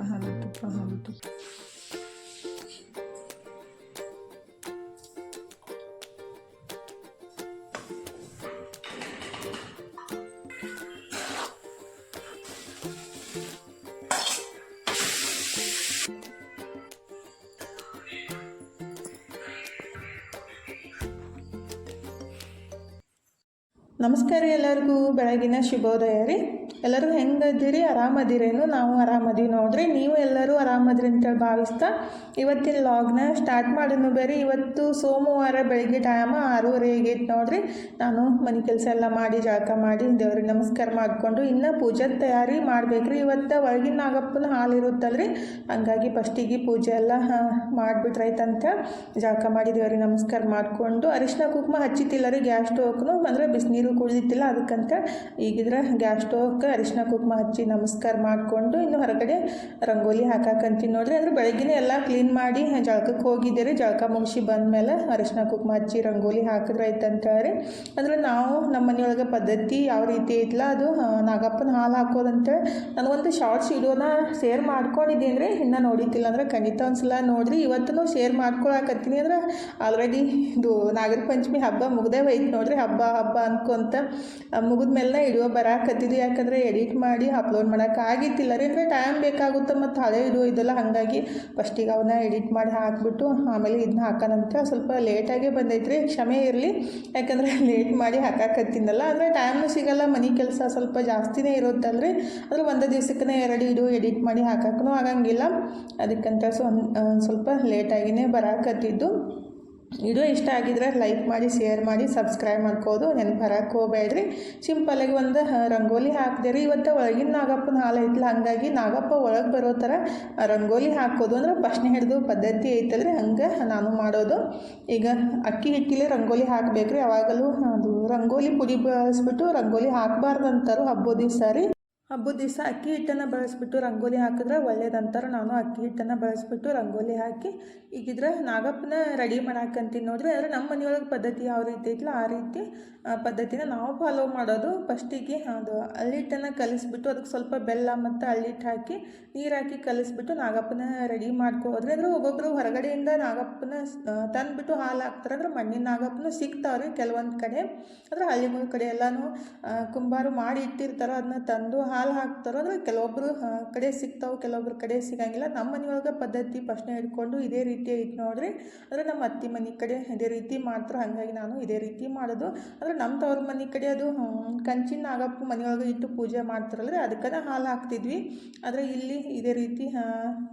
ಹಾಲು ತುಪ್ಪ ಹಾಲು ತುಪ್ಪ ನಮಸ್ಕಾರ ಎಲ್ಲರಿಗೂ. ಬೆಳಗಿನ ಶುಭೋದಯ ರೀ. ಎಲ್ಲರೂ ಹೆಂಗಿದ್ದೀರಿ ಆರಾಮದಿರೇನು ನಾವು ಆರಾಮದೀವಿ ನೋಡ್ರಿ. ನೀವು ಎಲ್ಲರೂ ಆರಾಮದಿರಿ ಅಂತೇಳಿ ಭಾವಿಸ್ತಾ ಇವತ್ತಿನ ಲಾಗ್ನ ಸ್ಟಾರ್ಟ್ ಮಾಡಿದ್ನು ಬೇರೆ ಇವತ್ತು ಸೋಮವಾರ ಬೆಳಗ್ಗೆ ಟೈಮ ಆರೂವರೆ ಆಗೈತೆ ನೋಡ್ರಿ. ನಾನು ಮನೆ ಕೆಲಸ ಎಲ್ಲ ಮಾಡಿ ಜಳಕ ಮಾಡಿ ದೇವ್ರಿಗೆ ನಮಸ್ಕಾರ ಮಾಡಿಕೊಂಡು ಇನ್ನು ಪೂಜೆ ತಯಾರಿ ಮಾಡಬೇಕ್ರಿ. ಇವತ್ತು ಒಳಗಿನ ನಾಗಪ್ಪನ ಹಾಲು ಇರುತ್ತಲ್ರಿ. ಹಂಗಾಗಿ ಫಸ್ಟಿಗೆ ಪೂಜೆ ಎಲ್ಲ ಮಾಡಿಬಿಟ್ರೈತಂತ ಜಳಕ ಮಾಡಿ ದೇವ್ರಿಗೆ ನಮಸ್ಕಾರ ಮಾಡಿಕೊಂಡು ಅರಿಶಿನ ಕುಂಕುಮ ಹಚ್ಚಿತ್ತಿಲ್ಲ ರೀ ಗ್ಯಾಸ್ ಸ್ಟೋವ್ನು ಅಂದರೆ ಬಿಸಿನೀರು ಕುಡಿದಿತ್ತಿಲ್ಲ ಅದಕ್ಕಂತ ಈಗಿದ್ರೆ ಗ್ಯಾಸ್ ಸ್ಟೋವ್ಗೆ ಅರಿಶಿನ ಕುಕ್ಮ ಹಚ್ಚಿ ನಮಸ್ಕಾರ ಮಾಡಿಕೊಂಡು ಇನ್ನು ಹೊರಗಡೆ ರಂಗೋಲಿ ಹಾಕಾಕಂತೀನಿ ನೋಡ್ರಿ. ಅಂದರೆ ಬೆಳಗ್ಗೆನೇ ಎಲ್ಲ ಕ್ಲೀನ್ ಮಾಡಿ ಜಳಕಕ್ಕೆ ಹೋಗಿದ್ದೆ ರೀ ಜಳಕ ಮುಗಿಸಿ ಬಂದಮೇಲೆ ಅರಿಶಿನ ಕುಂಕುಮ ಹಚ್ಚಿ ರಂಗೋಲಿ ಹಾಕಿದ್ರೆ ಹೇಳಿ. ಅಂದ್ರೆ ನಾವು ನಮ್ಮ ಮನೆಯೊಳಗೆ ಪದ್ಧತಿ ಯಾವ ರೀತಿ ಐತಲ್ಲ ಅದು ನಾಗಪ್ಪನ ಹಾಲು ಹಾಕೋದಂತೇಳಿ ನನಗೊಂದು ಶಾರ್ಟ್ಸ್ ವಿಡಿಯೋನ ಶೇರ್ ಮಾಡ್ಕೊಂಡಿದ್ದೀನಿ ರೀ ಇನ್ನೂ ನೋಡಿದ್ದಿಲ್ಲ ಅಂದ್ರೆ ಖಂಡಿತ ಒಂದ್ಸಲ ನೋಡ್ರಿ. ಇವತ್ತು ಶೇರ್ ಮಾಡ್ಕೊಳಕತ್ತೀನಿ ಅಂದ್ರೆ ಆಲ್ರೆಡಿ ಇದು ನಾಗರ ಪಂಚಮಿ ಹಬ್ಬ ಮುಗ್ದೇ ಹೋಯ್ತು ನೋಡ್ರಿ. ಹಬ್ಬ ಹಬ್ಬ ಅನ್ಕೊಂತ ಮುಗಿದ ಮೇಲೆ ವಿಡಿಯೋ ಬರಾಕತ್ತಿದ್ದು ಯಾಕಂದರೆ ಎಡಿಟ್ ಮಾಡಿ ಅಪ್ಲೋಡ್ ಮಾಡೋಕೆ ಆಗಿತ್ತಿಲ್ಲ ರೀ. ಅಂದರೆ ಟೈಮ್ ಬೇಕಾಗುತ್ತೆ ಮತ್ತು ಹಳೆ ವಿಡಿಯೋ ಇದೆಲ್ಲ ಹಾಗಾಗಿ ಫಸ್ಟಿಗೆ ಅವನ್ನ ಎಡಿಟ್ ಮಾಡಿ ಹಾಕಿಬಿಟ್ಟು ಆಮೇಲೆ ಇದನ್ನ ಹಾಕೋಣಂತ ಸ್ವಲ್ಪ ಲೇಟಾಗೇ ಬಂದೈತ್ರಿ, ಕ್ಷಮೆ ಇರಲಿ. ಯಾಕಂದರೆ ಲೇಟ್ ಮಾಡಿ ಹಾಕಾಕತ್ತೀನಲ್ಲ ಅಂದರೆ ಟೈಮು ಸಿಗಲ್ಲ, ಮನೆ ಕೆಲಸ ಸ್ವಲ್ಪ ಜಾಸ್ತಿನೇ ಇರುತ್ತಲ್ರಿ. ಅಂದ್ರೆ ಒಂದು ದಿವಸಕ್ಕೆ ಎರಡು ಇಡು ಎಡಿಟ್ ಮಾಡಿ ಹಾಕಕ್ಕೂ ಆಗಂಗಿಲ್ಲ ಅದಕ್ಕಂತ ಸ್ವಲ್ಪ ಲೇಟಾಗಿನೇ ಬರಾಕತ್ತಿದ್ದು. ವಿಡಿಯೋ ಇಷ್ಟ ಆಗಿದ್ರೆ ಲೈಕ್ ಮಾಡಿ, ಶೇರ್ ಮಾಡಿ, ಸಬ್ಸ್ಕ್ರೈಬ್ ಮಾಡ್ಕೋದು ನೆನಪು ಹೋಗ್ಬೇಡ್ರಿ. ಸಿಂಪಲಾಗಿ ಒಂದು ರಂಗೋಲಿ ಹಾಕಿದೆ ರೀ ಇವತ್ತು ಒಳಗಿನ ನಾಗಪ್ಪನ ಹಾಲು ಐತಲ್ಲ ಹಾಗಾಗಿ ನಾಗಪ್ಪ ಒಳಗೆ ಬರೋ ಥರ ರಂಗೋಲಿ ಹಾಕೋದು ಅಂದ್ರೆ ಪ್ರಶ್ನೆ ಹಿಡಿದು ಪದ್ಧತಿ ಐತಲ್ರಿ. ಹಂಗೆ ನಾನು ಮಾಡೋದು. ಈಗ ಅಕ್ಕಿ ಹಿಟ್ಟಿಲೆ ರಂಗೋಲಿ ಹಾಕಬೇಕ್ರಿ. ಯಾವಾಗಲೂ ಅದು ರಂಗೋಲಿ ಪುಡಿ ಬಳಸ್ಬಿಟ್ಟು ರಂಗೋಲಿ ಹಾಕಬಾರ್ದು ಅಂತಾರು ಹಬ್ಬದ ದಿವಸ ಹಬ್ಬದ ದಿವಸ ಅಕ್ಕಿ ಹಿಟ್ಟನ್ನು ಬಳಸ್ಬಿಟ್ಟು ರಂಗೋಲಿ ಹಾಕಿದ್ರೆ ಒಳ್ಳೇದಂತಾರೆ ನಾನು ಅಕ್ಕಿ ಹಿಟ್ಟನ್ನು ಬಳಸ್ಬಿಟ್ಟು ರಂಗೋಲಿ ಹಾಕಿ, ಈಗಿದ್ರೆ ನಾಗಪ್ಪನ ರೆಡಿ ಮಾಡಾಕಂತೀನಿ ನೋಡ್ರಿ. ಆದರೆ ನಮ್ಮ ಮನೆಯೊಳಗೆ ಪದ್ಧತಿ ಯಾವ ರೀತಿ ಐತಲ್ಲ ಆ ರೀತಿ ಪದ್ಧತಿನ ನಾವು ಫಾಲೋ ಮಾಡೋದು ಫಸ್ಟಿಗೆ ಅದು ಅಳ್ಳಿಟ್ಟನ್ನು ಕಲಿಸ್ಬಿಟ್ಟು ಅದಕ್ಕೆ ಸ್ವಲ್ಪ ಬೆಲ್ಲ ಮತ್ತು ಅಳ್ಳಿಟ್ಟು ಹಾಕಿ, ನೀರು ಹಾಕಿ ಕಲಿಸ್ಬಿಟ್ಟು ನಾಗಪ್ಪನ ರೆಡಿ ಮಾಡ್ಕೋದ್ರೆ ಅಂದರೆ ಒಬ್ಬೊಬ್ಬರು ಹೊರಗಡೆಯಿಂದ ನಾಗಪ್ಪನ ತಂದುಬಿಟ್ಟು ಹಾಲು ಹಾಕ್ತಾರೆ. ಅಂದ್ರೆ ಮಣ್ಣಿನ ನಾಗಪ್ಪನ ಸಿಗ್ತಾವ್ರಿ ಕೆಲವೊಂದು ಕಡೆ. ಅಂದ್ರೆ ಹಳ್ಳಿಗಳ ಕಡೆ ಎಲ್ಲನೂ ಕುಂಬಾರು ಮಾಡಿ ಇಟ್ಟಿರ್ತಾರೋ ಅದನ್ನ ತಂದು ಹಾಲು ಹಾಕ್ತಾರೋ ಅಂದರೆ ಕೆಲವೊಬ್ಬರು ಕಡೆ ಸಿಗ್ತಾವೆ, ಕೆಲವೊಬ್ರು ಕಡೆ ಸಿಗಂಗಿಲ್ಲ, ನಮ್ಮ ಮನೆಯೊಳಗೆ ಪದ್ಧತಿ, ಪ್ರಶ್ನೆ ಇಟ್ಕೊಂಡು ಇದೇ ರೀತಿ ಐತೆ ನೋಡ್ರಿ. ಅಂದರೆ ನಮ್ಮ ಅತ್ತಿ ಮನೆ ಕಡೆ ಇದೇ ರೀತಿ ಮಾಡ್ತಾರೆ ಹಾಗಾಗಿ ನಾನು ಇದೇ ರೀತಿ ಮಾಡೋದು. ಅಂದರೆ ನಮ್ಮ ತವ್ರ ಮನೆ ಕಡೆ ಅದು ಕಂಚಿನ ನಾಗಪ್ಪ ಮನೆಯೊಳಗೆ ಇಟ್ಟು ಪೂಜೆ ಮಾಡ್ತಾರಲ್ರಿ, ಅದಕ್ಕನ ಹಾಲು ಹಾಕ್ತಿದ್ವಿ. ಆದರೆ ಇಲ್ಲಿ ಇದೇ ರೀತಿ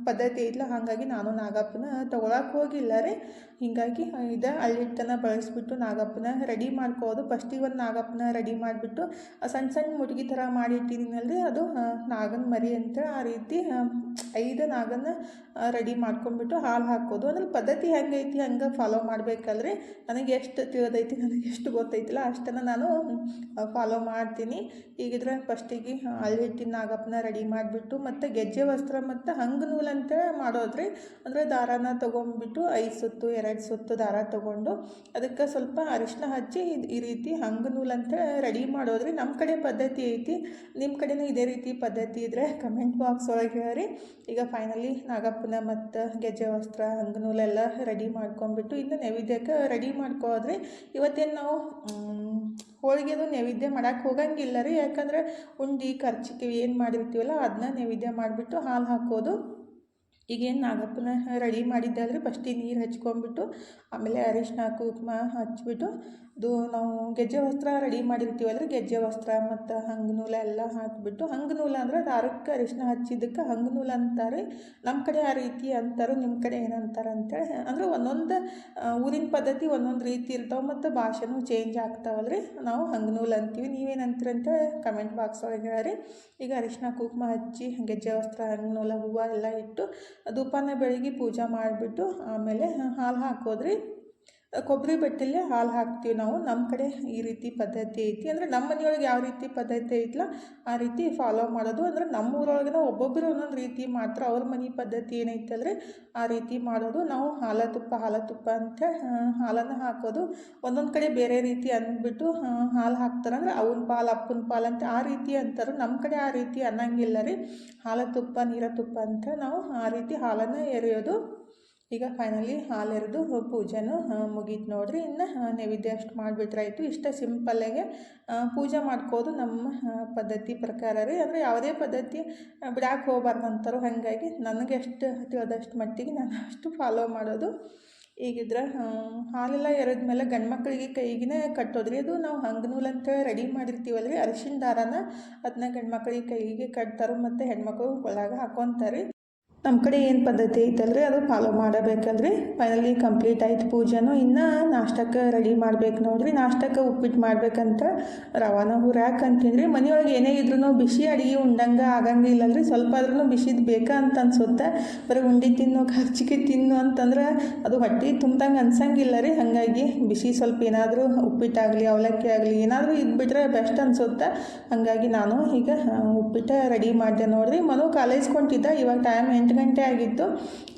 ಪದ್ಧತಿ ಐತಲ್ಲ ಹಾಗಾಗಿ ನಾನು ನಾಗಪ್ಪನ ತೊಗೊಳಕ್ಕೆ ಹೋಗಿಲ್ಲ ರೀ. ಹೀಗಾಗಿ ಇದು ಹಳ್ಳಿಟ್ಟನ್ನು ಬಳಸ್ಬಿಟ್ಟು ನಾಗಪ್ಪನ ರೆಡಿ ಮಾಡ್ಕೋದು. ಫಸ್ಟಿಗೆ ಒಂದು ನಾಗಪ್ಪನ ರೆಡಿ ಮಾಡಿಬಿಟ್ಟು ಸಣ್ಣ ಸಣ್ಣ ಮುಟ್ಗಿ ಥರ ಮಾಡಿ ಇಟ್ಟಿದ್ದೀನಲ್ರಿ ಅದು ನಾಗನ ಮರಿ ಅಂತೇಳಿ ಆ ರೀತಿ ಐದು ನಾಗನ ರೆಡಿ ಮಾಡ್ಕೊಂಡ್ಬಿಟ್ಟು ಹಾಲು ಹಾಕೋದು. ಅಂದ್ರೆ ಪದ್ಧತಿ ಹೆಂಗೈತಿ, ಹಂಗೆ ಫಾಲೋ ಮಾಡ್ಬೇಕಲ್ರಿ? ನನಗೆ ಎಷ್ಟು ತಿಳಿದೈತಿ, ನನಗೆ ಎಷ್ಟು ಗೊತ್ತೈತಿಲ್ಲ. ಅಷ್ಟನ್ನು ನಾನು ಫಾಲೋ ಮಾಡ್ತೀನಿ. ಈಗಿದ್ರೆ ಫಸ್ಟಿಗೆ ಅಳ್ಳಿಟ್ಟಿನ ನಾಗಪ್ಪನ ರೆಡಿ ಮಾಡಿಬಿಟ್ಟು, ಮತ್ತು ಗೆಜ್ಜೆ ವಸ್ತ್ರ ಮತ್ತು ಹಂಗ ನೂಲು ಅಂತ ಮಾಡೋದ್ರಿ. ಅಂದರೆ ದಾರಾನ ತೊಗೊಂಡ್ಬಿಟ್ಟು ಐದು ಸುತ್ತು, ಎರಡು ಸುತ್ತು ದಾರ ತೊಗೊಂಡು, ಅದಕ್ಕೆ ಸ್ವಲ್ಪ ಅರಿಶಿನ ಹಚ್ಚಿ, ಈ ರೀತಿ ಹಂಗ ನೂಲು ಅಂತ ರೆಡಿ ಮಾಡೋದ್ರಿ. ನಮ್ಮ ಕಡೆ ಪದ್ಧತಿ ಐತಿ. ನಿಮ್ಮ ಕಡೆನೂ ಇದೇ ರೀತಿ ಪದ್ಧತಿ ಇದ್ದರೆ ಕಮೆಂಟ್ ಬಾಕ್ಸ್ ಒಳಗೆ ಹೇಳ್ರಿ ಈಗ ಫೈನಲಿ ನಾಗಪ್ಪನ ಮತ್ತು ಗೆಜ್ಜೆ, ವಸ್ತ್ರ, ಅಂಗನೂಲೆಲ್ಲ ರೆಡಿ ಮಾಡ್ಕೊಂಡ್ಬಿಟ್ಟು ಇನ್ನು ನೈವೇದ್ಯಕ್ಕೆ ರೆಡಿ ಮಾಡ್ಕೋದ್ರಿ ಇವತ್ತೇನು ನಾವು ಹೋಳಿಗೆದು ನೈವೇದ್ಯ ಮಾಡೋಕ್ಕೆ ಹೋಗಂಗಿಲ್ಲ ರೀ. ಯಾಕಂದರೆ ಉಂಡಿ ಖರ್ಚಿಗೆ ಏನು ಮಾಡಿರ್ತೀವಲ್ಲ ಅದನ್ನ ನೈವೇದ್ಯ ಮಾಡಿಬಿಟ್ಟು ಹಾಲು ಹಾಕೋದು. ಈಗೇನು ನಾಗಪ್ಪನ ರೆಡಿ ಮಾಡಿದ್ದೆ ಆದರೆ ಫಸ್ಟಿಗೆ ನೀರು ಹಚ್ಕೊಂಬಿಟ್ಟು ಆಮೇಲೆ ಅರಿಶಿನ ಕುಂಕುಮ ಹಚ್ಬಿಟ್ಟು ಅದು ನಾವು ಗೆಜ್ಜೆ ವಸ್ತ್ರ ರೆಡಿ ಮಾಡಿರ್ತೀವಲ್ರಿ ಗೆಜ್ಜೆ ವಸ್ತ್ರ ಮತ್ತು ಹಂಗೆ ನೂಲ ಎಲ್ಲ ಹಾಕಿಬಿಟ್ಟು, ಹಂಗೆ ನೂಲ ಅಂದ್ರೆ ದಾರಕ್ಕೆ ಅರಿಶಿನ ಹಚ್ಚಿದ್ದಕ್ಕೆ ಹಂಗೆ ನೂಲ ಅಂತಾರೆ. ನಮ್ಮ ಕಡೆ ಆ ರೀತಿ ಅಂತಾರೆ ನಿಮ್ಮ ಕಡೆ ಏನಂತಾರೆ ಅಂತೇಳಿ, ಅಂದ್ರೆ ಒಂದೊಂದು ಊರಿನ ಪದ್ಧತಿ ಒಂದೊಂದು ರೀತಿ ಇರ್ತಾವೆ ಮತ್ತು ಭಾಷೆನೂ ಚೇಂಜ್ ಆಗ್ತಾವಲ್ರಿ. ನಾವು ಹಂಗೆ ನೂಲ ಅಂತೀವಿ ನೀವೇನಂತೀರ ಅಂತೇಳಿ ಅಂತ ಕಮೆಂಟ್ ಬಾಕ್ಸ್ ಒಳಗೆ ಹೇಳ್ರಿ ಈಗ ಅರಿಶಿನ ಕುಂಕುಮ ಹಚ್ಚಿ, ಗೆಜ್ಜೆ ವಸ್ತ್ರ, ಹಂಗೆ ನೂಲ ಹೂವು ಎಲ್ಲ ಇಟ್ಟು, ಧೂಪನ ಬೆಳಗ್ಗೆ ಪೂಜೆ ಮಾಡಿಬಿಟ್ಟು ಆಮೇಲೆ ಹಾಲು ಹಾಕೋದ್ರಿ. ಕೊಬ್ಬರಿ ಬೆಟ್ಟಲ್ಲೇ ಹಾಲು ಹಾಕ್ತೀವಿ ನಾವು. ನಮ್ಮ ಕಡೆ ಈ ರೀತಿ ಪದ್ಧತಿ ಐತಿ. ಅಂದರೆ ನಮ್ಮ ಮನೆಯೊಳಗೆ ಯಾವ ರೀತಿ ಪದ್ಧತಿ ಐತಲ್ಲ ಆ ರೀತಿ ಫಾಲೋ ಮಾಡೋದು. ಅಂದರೆ ನಮ್ಮ ಊರೊಳಗಿನ ಒಬ್ಬೊಬ್ಬರು ಒಂದೊಂದು ರೀತಿ ಮಾತ್ರ ಅವ್ರ ಮನೆ ಪದ್ಧತಿ ಏನೈತಲ್ರಿ ಆ ರೀತಿ ಮಾಡೋದು. ನಾವು ಹಾಲ ತುಪ್ಪ ಹಾಲ ತುಪ್ಪ ಅಂತ ಹಾಲನ್ನು ಹಾಕೋದು. ಒಂದೊಂದು ಕಡೆ ಬೇರೆ ರೀತಿ ಅಂದ್ಬಿಟ್ಟು ಹಾಲು ಹಾಕ್ತಾರೆ ಅಂದ್ರೆ ಅವನ ಪಾಲು, ಅಪ್ಪನ ಪಾಲು ಅಂತ ಆ ರೀತಿ ಅಂತಾರೆ. ನಮ್ಮ ಕಡೆ ಆ ರೀತಿ ಅನ್ನಂಗಿಲ್ಲ ರೀ. ಹಾಲ ತುಪ್ಪ, ನೀರ ತುಪ್ಪ ಅಂತ ನಾವು ಆ ರೀತಿ ಹಾಲನ್ನು ಎರೆಯೋದು. ಈಗ ಫೈನಲಿ ಹಾಲು ಎರೆದು ಪೂಜೆನೂ ಮುಗೀತು ನೋಡಿರಿ. ಇನ್ನು ನೈವೇದ್ಯ ಅಷ್ಟು ಮಾಡಿಬಿಟ್ರೆ ಆಯಿತು. ಇಷ್ಟ ಸಿಂಪಲ್ಲಾಗೆ ಪೂಜೆ ಮಾಡ್ಕೋದು ನಮ್ಮ ಪದ್ಧತಿ ಪ್ರಕಾರ ರೀ. ಅಂದರೆ ಯಾವುದೇ ಪದ್ಧತಿ ಬಿಡಾಕೆ ಹೋಗ್ಬಾರ್ದು ಅಂತಾರೋ ಹಾಗಾಗಿ ನನಗೆ ಎಷ್ಟು ತಿಳಿದಷ್ಟು ಮಟ್ಟಿಗೆ ನಾನು ಅಷ್ಟು ಫಾಲೋ ಮಾಡೋದು. ಈಗಿದ್ರೆ ಹಾಲೆಲ್ಲ ಎರೆದ ಮೇಲೆ ಗಂಡು ಮಕ್ಕಳಿಗೆ ಕೈಗಿನೇ ಕಟ್ಟೋದ್ರಿ ಅದು ನಾವು ಹಂಗೆ ನೂಲು ಅಂತೇಳಿ ರೆಡಿ ಮಾಡಿರ್ತೀವಲ್ಲ ರೀ ಅರಿಶಿನ ದಾರನ ಅದನ್ನ ಗಂಡು ಮಕ್ಕಳಿಗೆ ಕೈಗೆ ಕಟ್ತಾರೆ ಮತ್ತು ಹೆಣ್ಮಕ್ಳು ಒಳಗೆ ಹಾಕೊತಾರೆ. ನಮ್ಮ ಕಡೆ ಏನು ಪದ್ಧತಿ ಐತಲ್ರಿ? ಅದು ಫಾಲೋ ಮಾಡಬೇಕಲ್ರಿ. ಫೈನಲಿ ಕಂಪ್ಲೀಟ್ ಆಯ್ತು ಪೂಜೆನೂ. ಇನ್ನು ನಾಷ್ಟಕ್ಕೆ ರೆಡಿ ಮಾಡ್ಬೇಕು ನೋಡ್ರಿ. ನಾಷ್ಟಕ್ಕೆ ಉಪ್ಪಿಟ್ಟು ಮಾಡ್ಬೇಕಂತ ರವಾನ ಹುರ್ಯಾಕ ಅಂತೀನಿ ಮನೆಯೊಳಗೆ ಏನೇ ಇದ್ರೂ ಬಿಸಿ ಅಡುಗೆ ಉಂಡಂಗೆ ಆಗಂಗಿಲ್ಲಲ್ರಿ. ಸ್ವಲ್ಪ ಆದ್ರೂ ಬಿಸಿದು ಬೇಕಾ ಅಂತ ಅನ್ಸುತ್ತೆ ಬರೀ ಉಂಡಿ ತಿನ್ನು ಖರ್ಚಿಗೆ ತಿನ್ನು ಅಂತಂದ್ರೆ ಅದು ಹೊಟ್ಟೆ ತುಂಬ್ದಂಗೆ ಅನ್ಸಂಗಿಲ್ಲ ರೀ ಹಾಗಾಗಿ ಬಿಸಿ ಸ್ವಲ್ಪ ಏನಾದರೂ ಉಪ್ಪಿಟ್ಟಾಗಲಿ ಅವಲಕ್ಕಿ ಆಗಲಿ, ಏನಾದರೂ ಇದ್ಬಿಟ್ರೆ ಬೆಸ್ಟ್ ಅನ್ಸುತ್ತೆ. ಹಾಗಾಗಿ ನಾನು ಈಗ ಉಪ್ಪಿಟ್ಟು ರೆಡಿ ಮಾಡಿದೆ ನೋಡ್ರಿ. ಮನು ಕಾಲೇಜ್ ಕೊಂಟಿದ್ದ ಇವಾಗ ಟೈಮ್ ಎಂಟು ಗಂಟೆ ಆಗಿತ್ತು.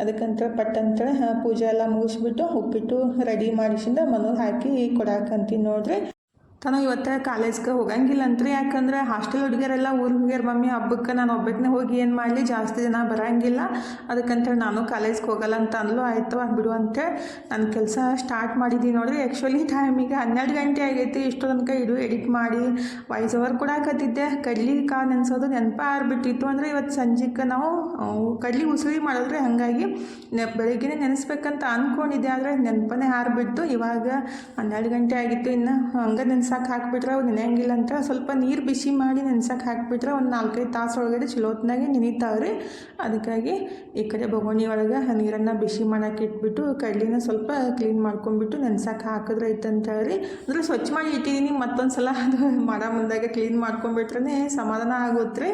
ಅದಕ್ಕಂತ ಪಟ್ಟಂತ ಪೂಜೆ ಎಲ್ಲ ಮುಗಿಸ್ಬಿಟ್ಟು ಉಪ್ಪಿಟ್ಟು ರೆಡಿ ಮಾಡಿಸಿಂದ ಮನೆಗೆ ಹಾಕಿ ಕೊಡಾಕಂತೀನಿ ನೋಡ್ರಿ. ತನ ಇವತ್ತು ಕಾಲೇಜ್ಗೆ ಹೋಗಂಗಿಲ್ಲ ಅಂತ್ರಿ. ಯಾಕಂದ್ರೆ ಹಾಸ್ಟೆಲ್ ಹುಡುಗಿಯರೆಲ್ಲ ಊರಿಗೆ ಹುಡುಗಿಯರ್ ಮಮ್ಮಿ, ಹಬ್ಬಕ್ಕೆ ನಾನು ಒಬ್ಬಕ್ಕೇ ಹೋಗಿ ಏನು ಮಾಡಲಿ, ಜಾಸ್ತಿ ಜನ ಬರೋಂಗಿಲ್ಲ. ಅದಕ್ಕಂತೇಳಿ ನಾನು ಕಾಲೇಜ್ಗೆ ಹೋಗಲ್ಲ ಅಂತ ಅಂದ್ಲು. ಆಯಿತು ಬಿಡು ಅಂತೇಳಿ ನನ್ನ ಕೆಲಸ ಸ್ಟಾರ್ಟ್ ಮಾಡಿದ್ದೀನಿ ನೋಡ್ರಿ. ಆ್ಯಕ್ಚುಲಿ ಟೈಮಿಗೆ ಹನ್ನೆರಡು ಗಂಟೆ ಆಗೈತಿ. ಇಷ್ಟು ತನಕ ಇಡು ಎಡಿಟ್ ಮಾಡಿ. ವಾಯ್ಸ್ ಓವರ್ ಕೂಡ ಹಾಕತ್ತಿದ್ದೆ. ಕಡ್ಲಿ ಕಾ ನೆನೆಸೋದು ನೆನಪ ಆರ್ಬಿಟ್ಟಿತ್ತು. ಅಂದರೆ ಇವತ್ತು ಸಂಜೆಗೆ ನಾವು ಕಡ್ಲಿ ಉಸುಳಿ ಮಾಡಿದ್ರೆ ಹಾಗಾಗಿ ನೆ ಬೆಳಿಗ್ಗೆ ನೆನೆಸ್ಬೇಕಂತ ಅಂದ್ಕೊಂಡಿದ್ದೆ ಆದರೆ ನೆನಪನೇ ಹಾರಿಬಿಟ್ಟು ಇವಾಗ ಹನ್ನೆರಡು ಗಂಟೆ ಆಗಿತ್ತು. ಇನ್ನು ಹಂಗೆ ನೆನ್ಸ್ ನೆನ್ಸಕ್ಕೆ ಹಾಕಿಬಿಟ್ರೆ ಅವು ನೆನೆಯಂಗಿಲ್ಲ ಅಂತ ಸ್ವಲ್ಪ ನೀರು ಬಿಸಿ ಮಾಡಿ ನೆನ್ಸಕ್ಕೆ ಹಾಕಿಬಿಟ್ರೆ ಒಂದು ನಾಲ್ಕೈದು ತಾಸು ಒಳಗಡೆ ಚಲೋತ್ನಾಗೆ ರೀ ಅದಕ್ಕಾಗಿ ಈ ಕಡೆ ಬೊಗೋಣಿ ಒಳಗೆ ನೀರನ್ನು ಬಿಸಿ ಮಾಡೋಕೆ ಇಟ್ಬಿಟ್ಟು ಕಡ್ಲಿನ ಸ್ವಲ್ಪ ಕ್ಲೀನ್ ಮಾಡ್ಕೊಂಡ್ಬಿಟ್ಟು ನೆನ್ಸಕ್ಕೆ ಹಾಕಿದ್ರೆ ಐತಂತ ಹೇಳಿ ಅಂದರೆ ಸ್ವಚ್ಛ ಮಾಡಿ ಇಟ್ಟಿದ್ದೀನಿ ಮತ್ತೊಂದು ಸಲ ಅದು ಮಾಡೋ ಮುಂದಾಗೆ ಕ್ಲೀನ್ ಮಾಡ್ಕೊಂಡ್ಬಿಟ್ರೆ ಸಮಾಧಾನ ಆಗುತ್ತೆ.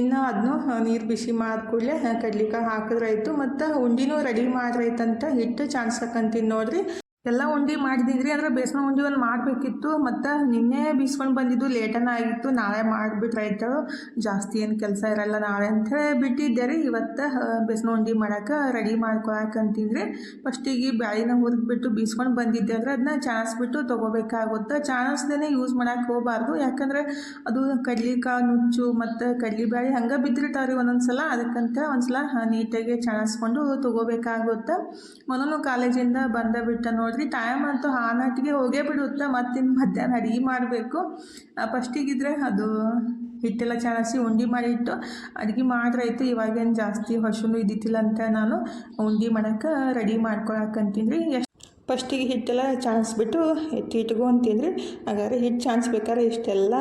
ಇನ್ನು ಅದನ್ನು ನೀರು ಬಿಸಿ ಮಾಡಿದ ಕಡ್ಲಿಕಾಯಿ ಹಾಕಿದ್ರಾಯ್ತು, ಮತ್ತು ಉಂಡಿನೂ ರೆಡಿ ಮಾಡ್ರೈತಂತ ಹಿಟ್ಟು ಚಾನ್ಸಕ್ಕಂತೀನಿ ನೋಡಿರಿ. ಎಲ್ಲ ಉಂಡೆ ಮಾಡಿದ್ರಿ ಅಂದ್ರೆ ಬೇಸನ ಉಂಡೆ ಒಂದು ಮಾಡಬೇಕಿತ್ತು. ಮತ್ತು ನಿನ್ನೆ ಬೀಸ್ಕೊಂಡು ಬಂದಿದ್ದು ಲೇಟನ ಆಗಿತ್ತು, ನಾಳೆ ಮಾಡಿಬಿಟ್ರಾಯ್ತು ಜಾಸ್ತಿ ಏನು ಕೆಲಸ ಇರಲ್ಲ ನಾಳೆ ಹೇಳಿ ಬಿಟ್ಟಿದ್ದೆ ರೀ. ಇವತ್ತು ಬೇಸನ ಉಂಡೆ ಮಾಡೋಕೆ ರೆಡಿ ಫಸ್ಟ್ ಫಸ್ಟಿಗೆ ಬ್ಯಾಳಿನ ಹುರಿದ್ಬಿಟ್ಟು ಬೀಸ್ಕೊಂಡು ಬಂದಿದ್ದೆ ಅಂದರೆ ಅದನ್ನ ಚಾಣಿಸ್ಬಿಟ್ಟು ತೊಗೋಬೇಕಾಗುತ್ತೆ. ಚಾಣಿಸ್ದೇ ಯೂಸ್ ಮಾಡೋಕೆ ಹೋಗಬಾರ್ದು. ಯಾಕಂದರೆ ಅದು ಕಡ್ಲಿಕಾಯಿ ನುಚ್ಚು ಮತ್ತು ಕಡ್ಲಿ ಬ್ಯಾಳಿ ಹಂಗೆ ಬಿದ್ದಿರ್ತಾವ್ರಿ ಒಂದೊಂದು ಸಲ ಅದಕ್ಕಂತ ಒಂದು ಸಲ ನೀಟಾಗಿ ಚಾಣಿಸ್ಕೊಂಡು ತೊಗೋಬೇಕಾಗುತ್ತೆ. ಮೊದಲು ಕಾಲೇಜಿಂದ ಬಂದ ಬಿಟ್ಟ ನೋಡಿ ನೋಡ್ರಿ ಟೈಮ್ ಅಂತೂ ಹಾನಾಟಿಗೆ ಹೋಗೇ ಬಿಡುತ್ತೆ. ಮತ್ತಿನ್ನು ಮಧ್ಯಾಹ್ನ ಅಡುಗೆ ಮಾಡಬೇಕು. ಫಸ್ಟಿಗಿದ್ರೆ ಅದು ಹಿಟ್ಟೆಲ್ಲ ಚೆನ್ನಾಗಿ ಉಂಡೆ ಮಾಡಿಟ್ಟು ಅಡುಗೆ ಮಾಡ್ರಾಯ್ತು ಇವಾಗೇನು ಜಾಸ್ತಿ ಹೊಸನು ಇದ್ದಿತ್ತಿಲ್ಲ ಅಂತ ನಾನು ಉಂಡಿ ಮಾಡೋಕೆ ರೆಡಿ ಮಾಡ್ಕೊಳಕಂತೀನಿ ರೀ ಫಸ್ಟಿಗೆ ಹಿಟ್ಟೆಲ್ಲ ಚಾಣಿಸ್ಬಿಟ್ಟು ಎತ್ತಿ ಇಟ್ಕೊಂತಿದ್ರಿ ಹಾಗಾದ್ರೆ ಹಿಟ್ಟು ಚಾಣಿಸ್ಬೇಕಾದ್ರೆ ಇಷ್ಟೆಲ್ಲ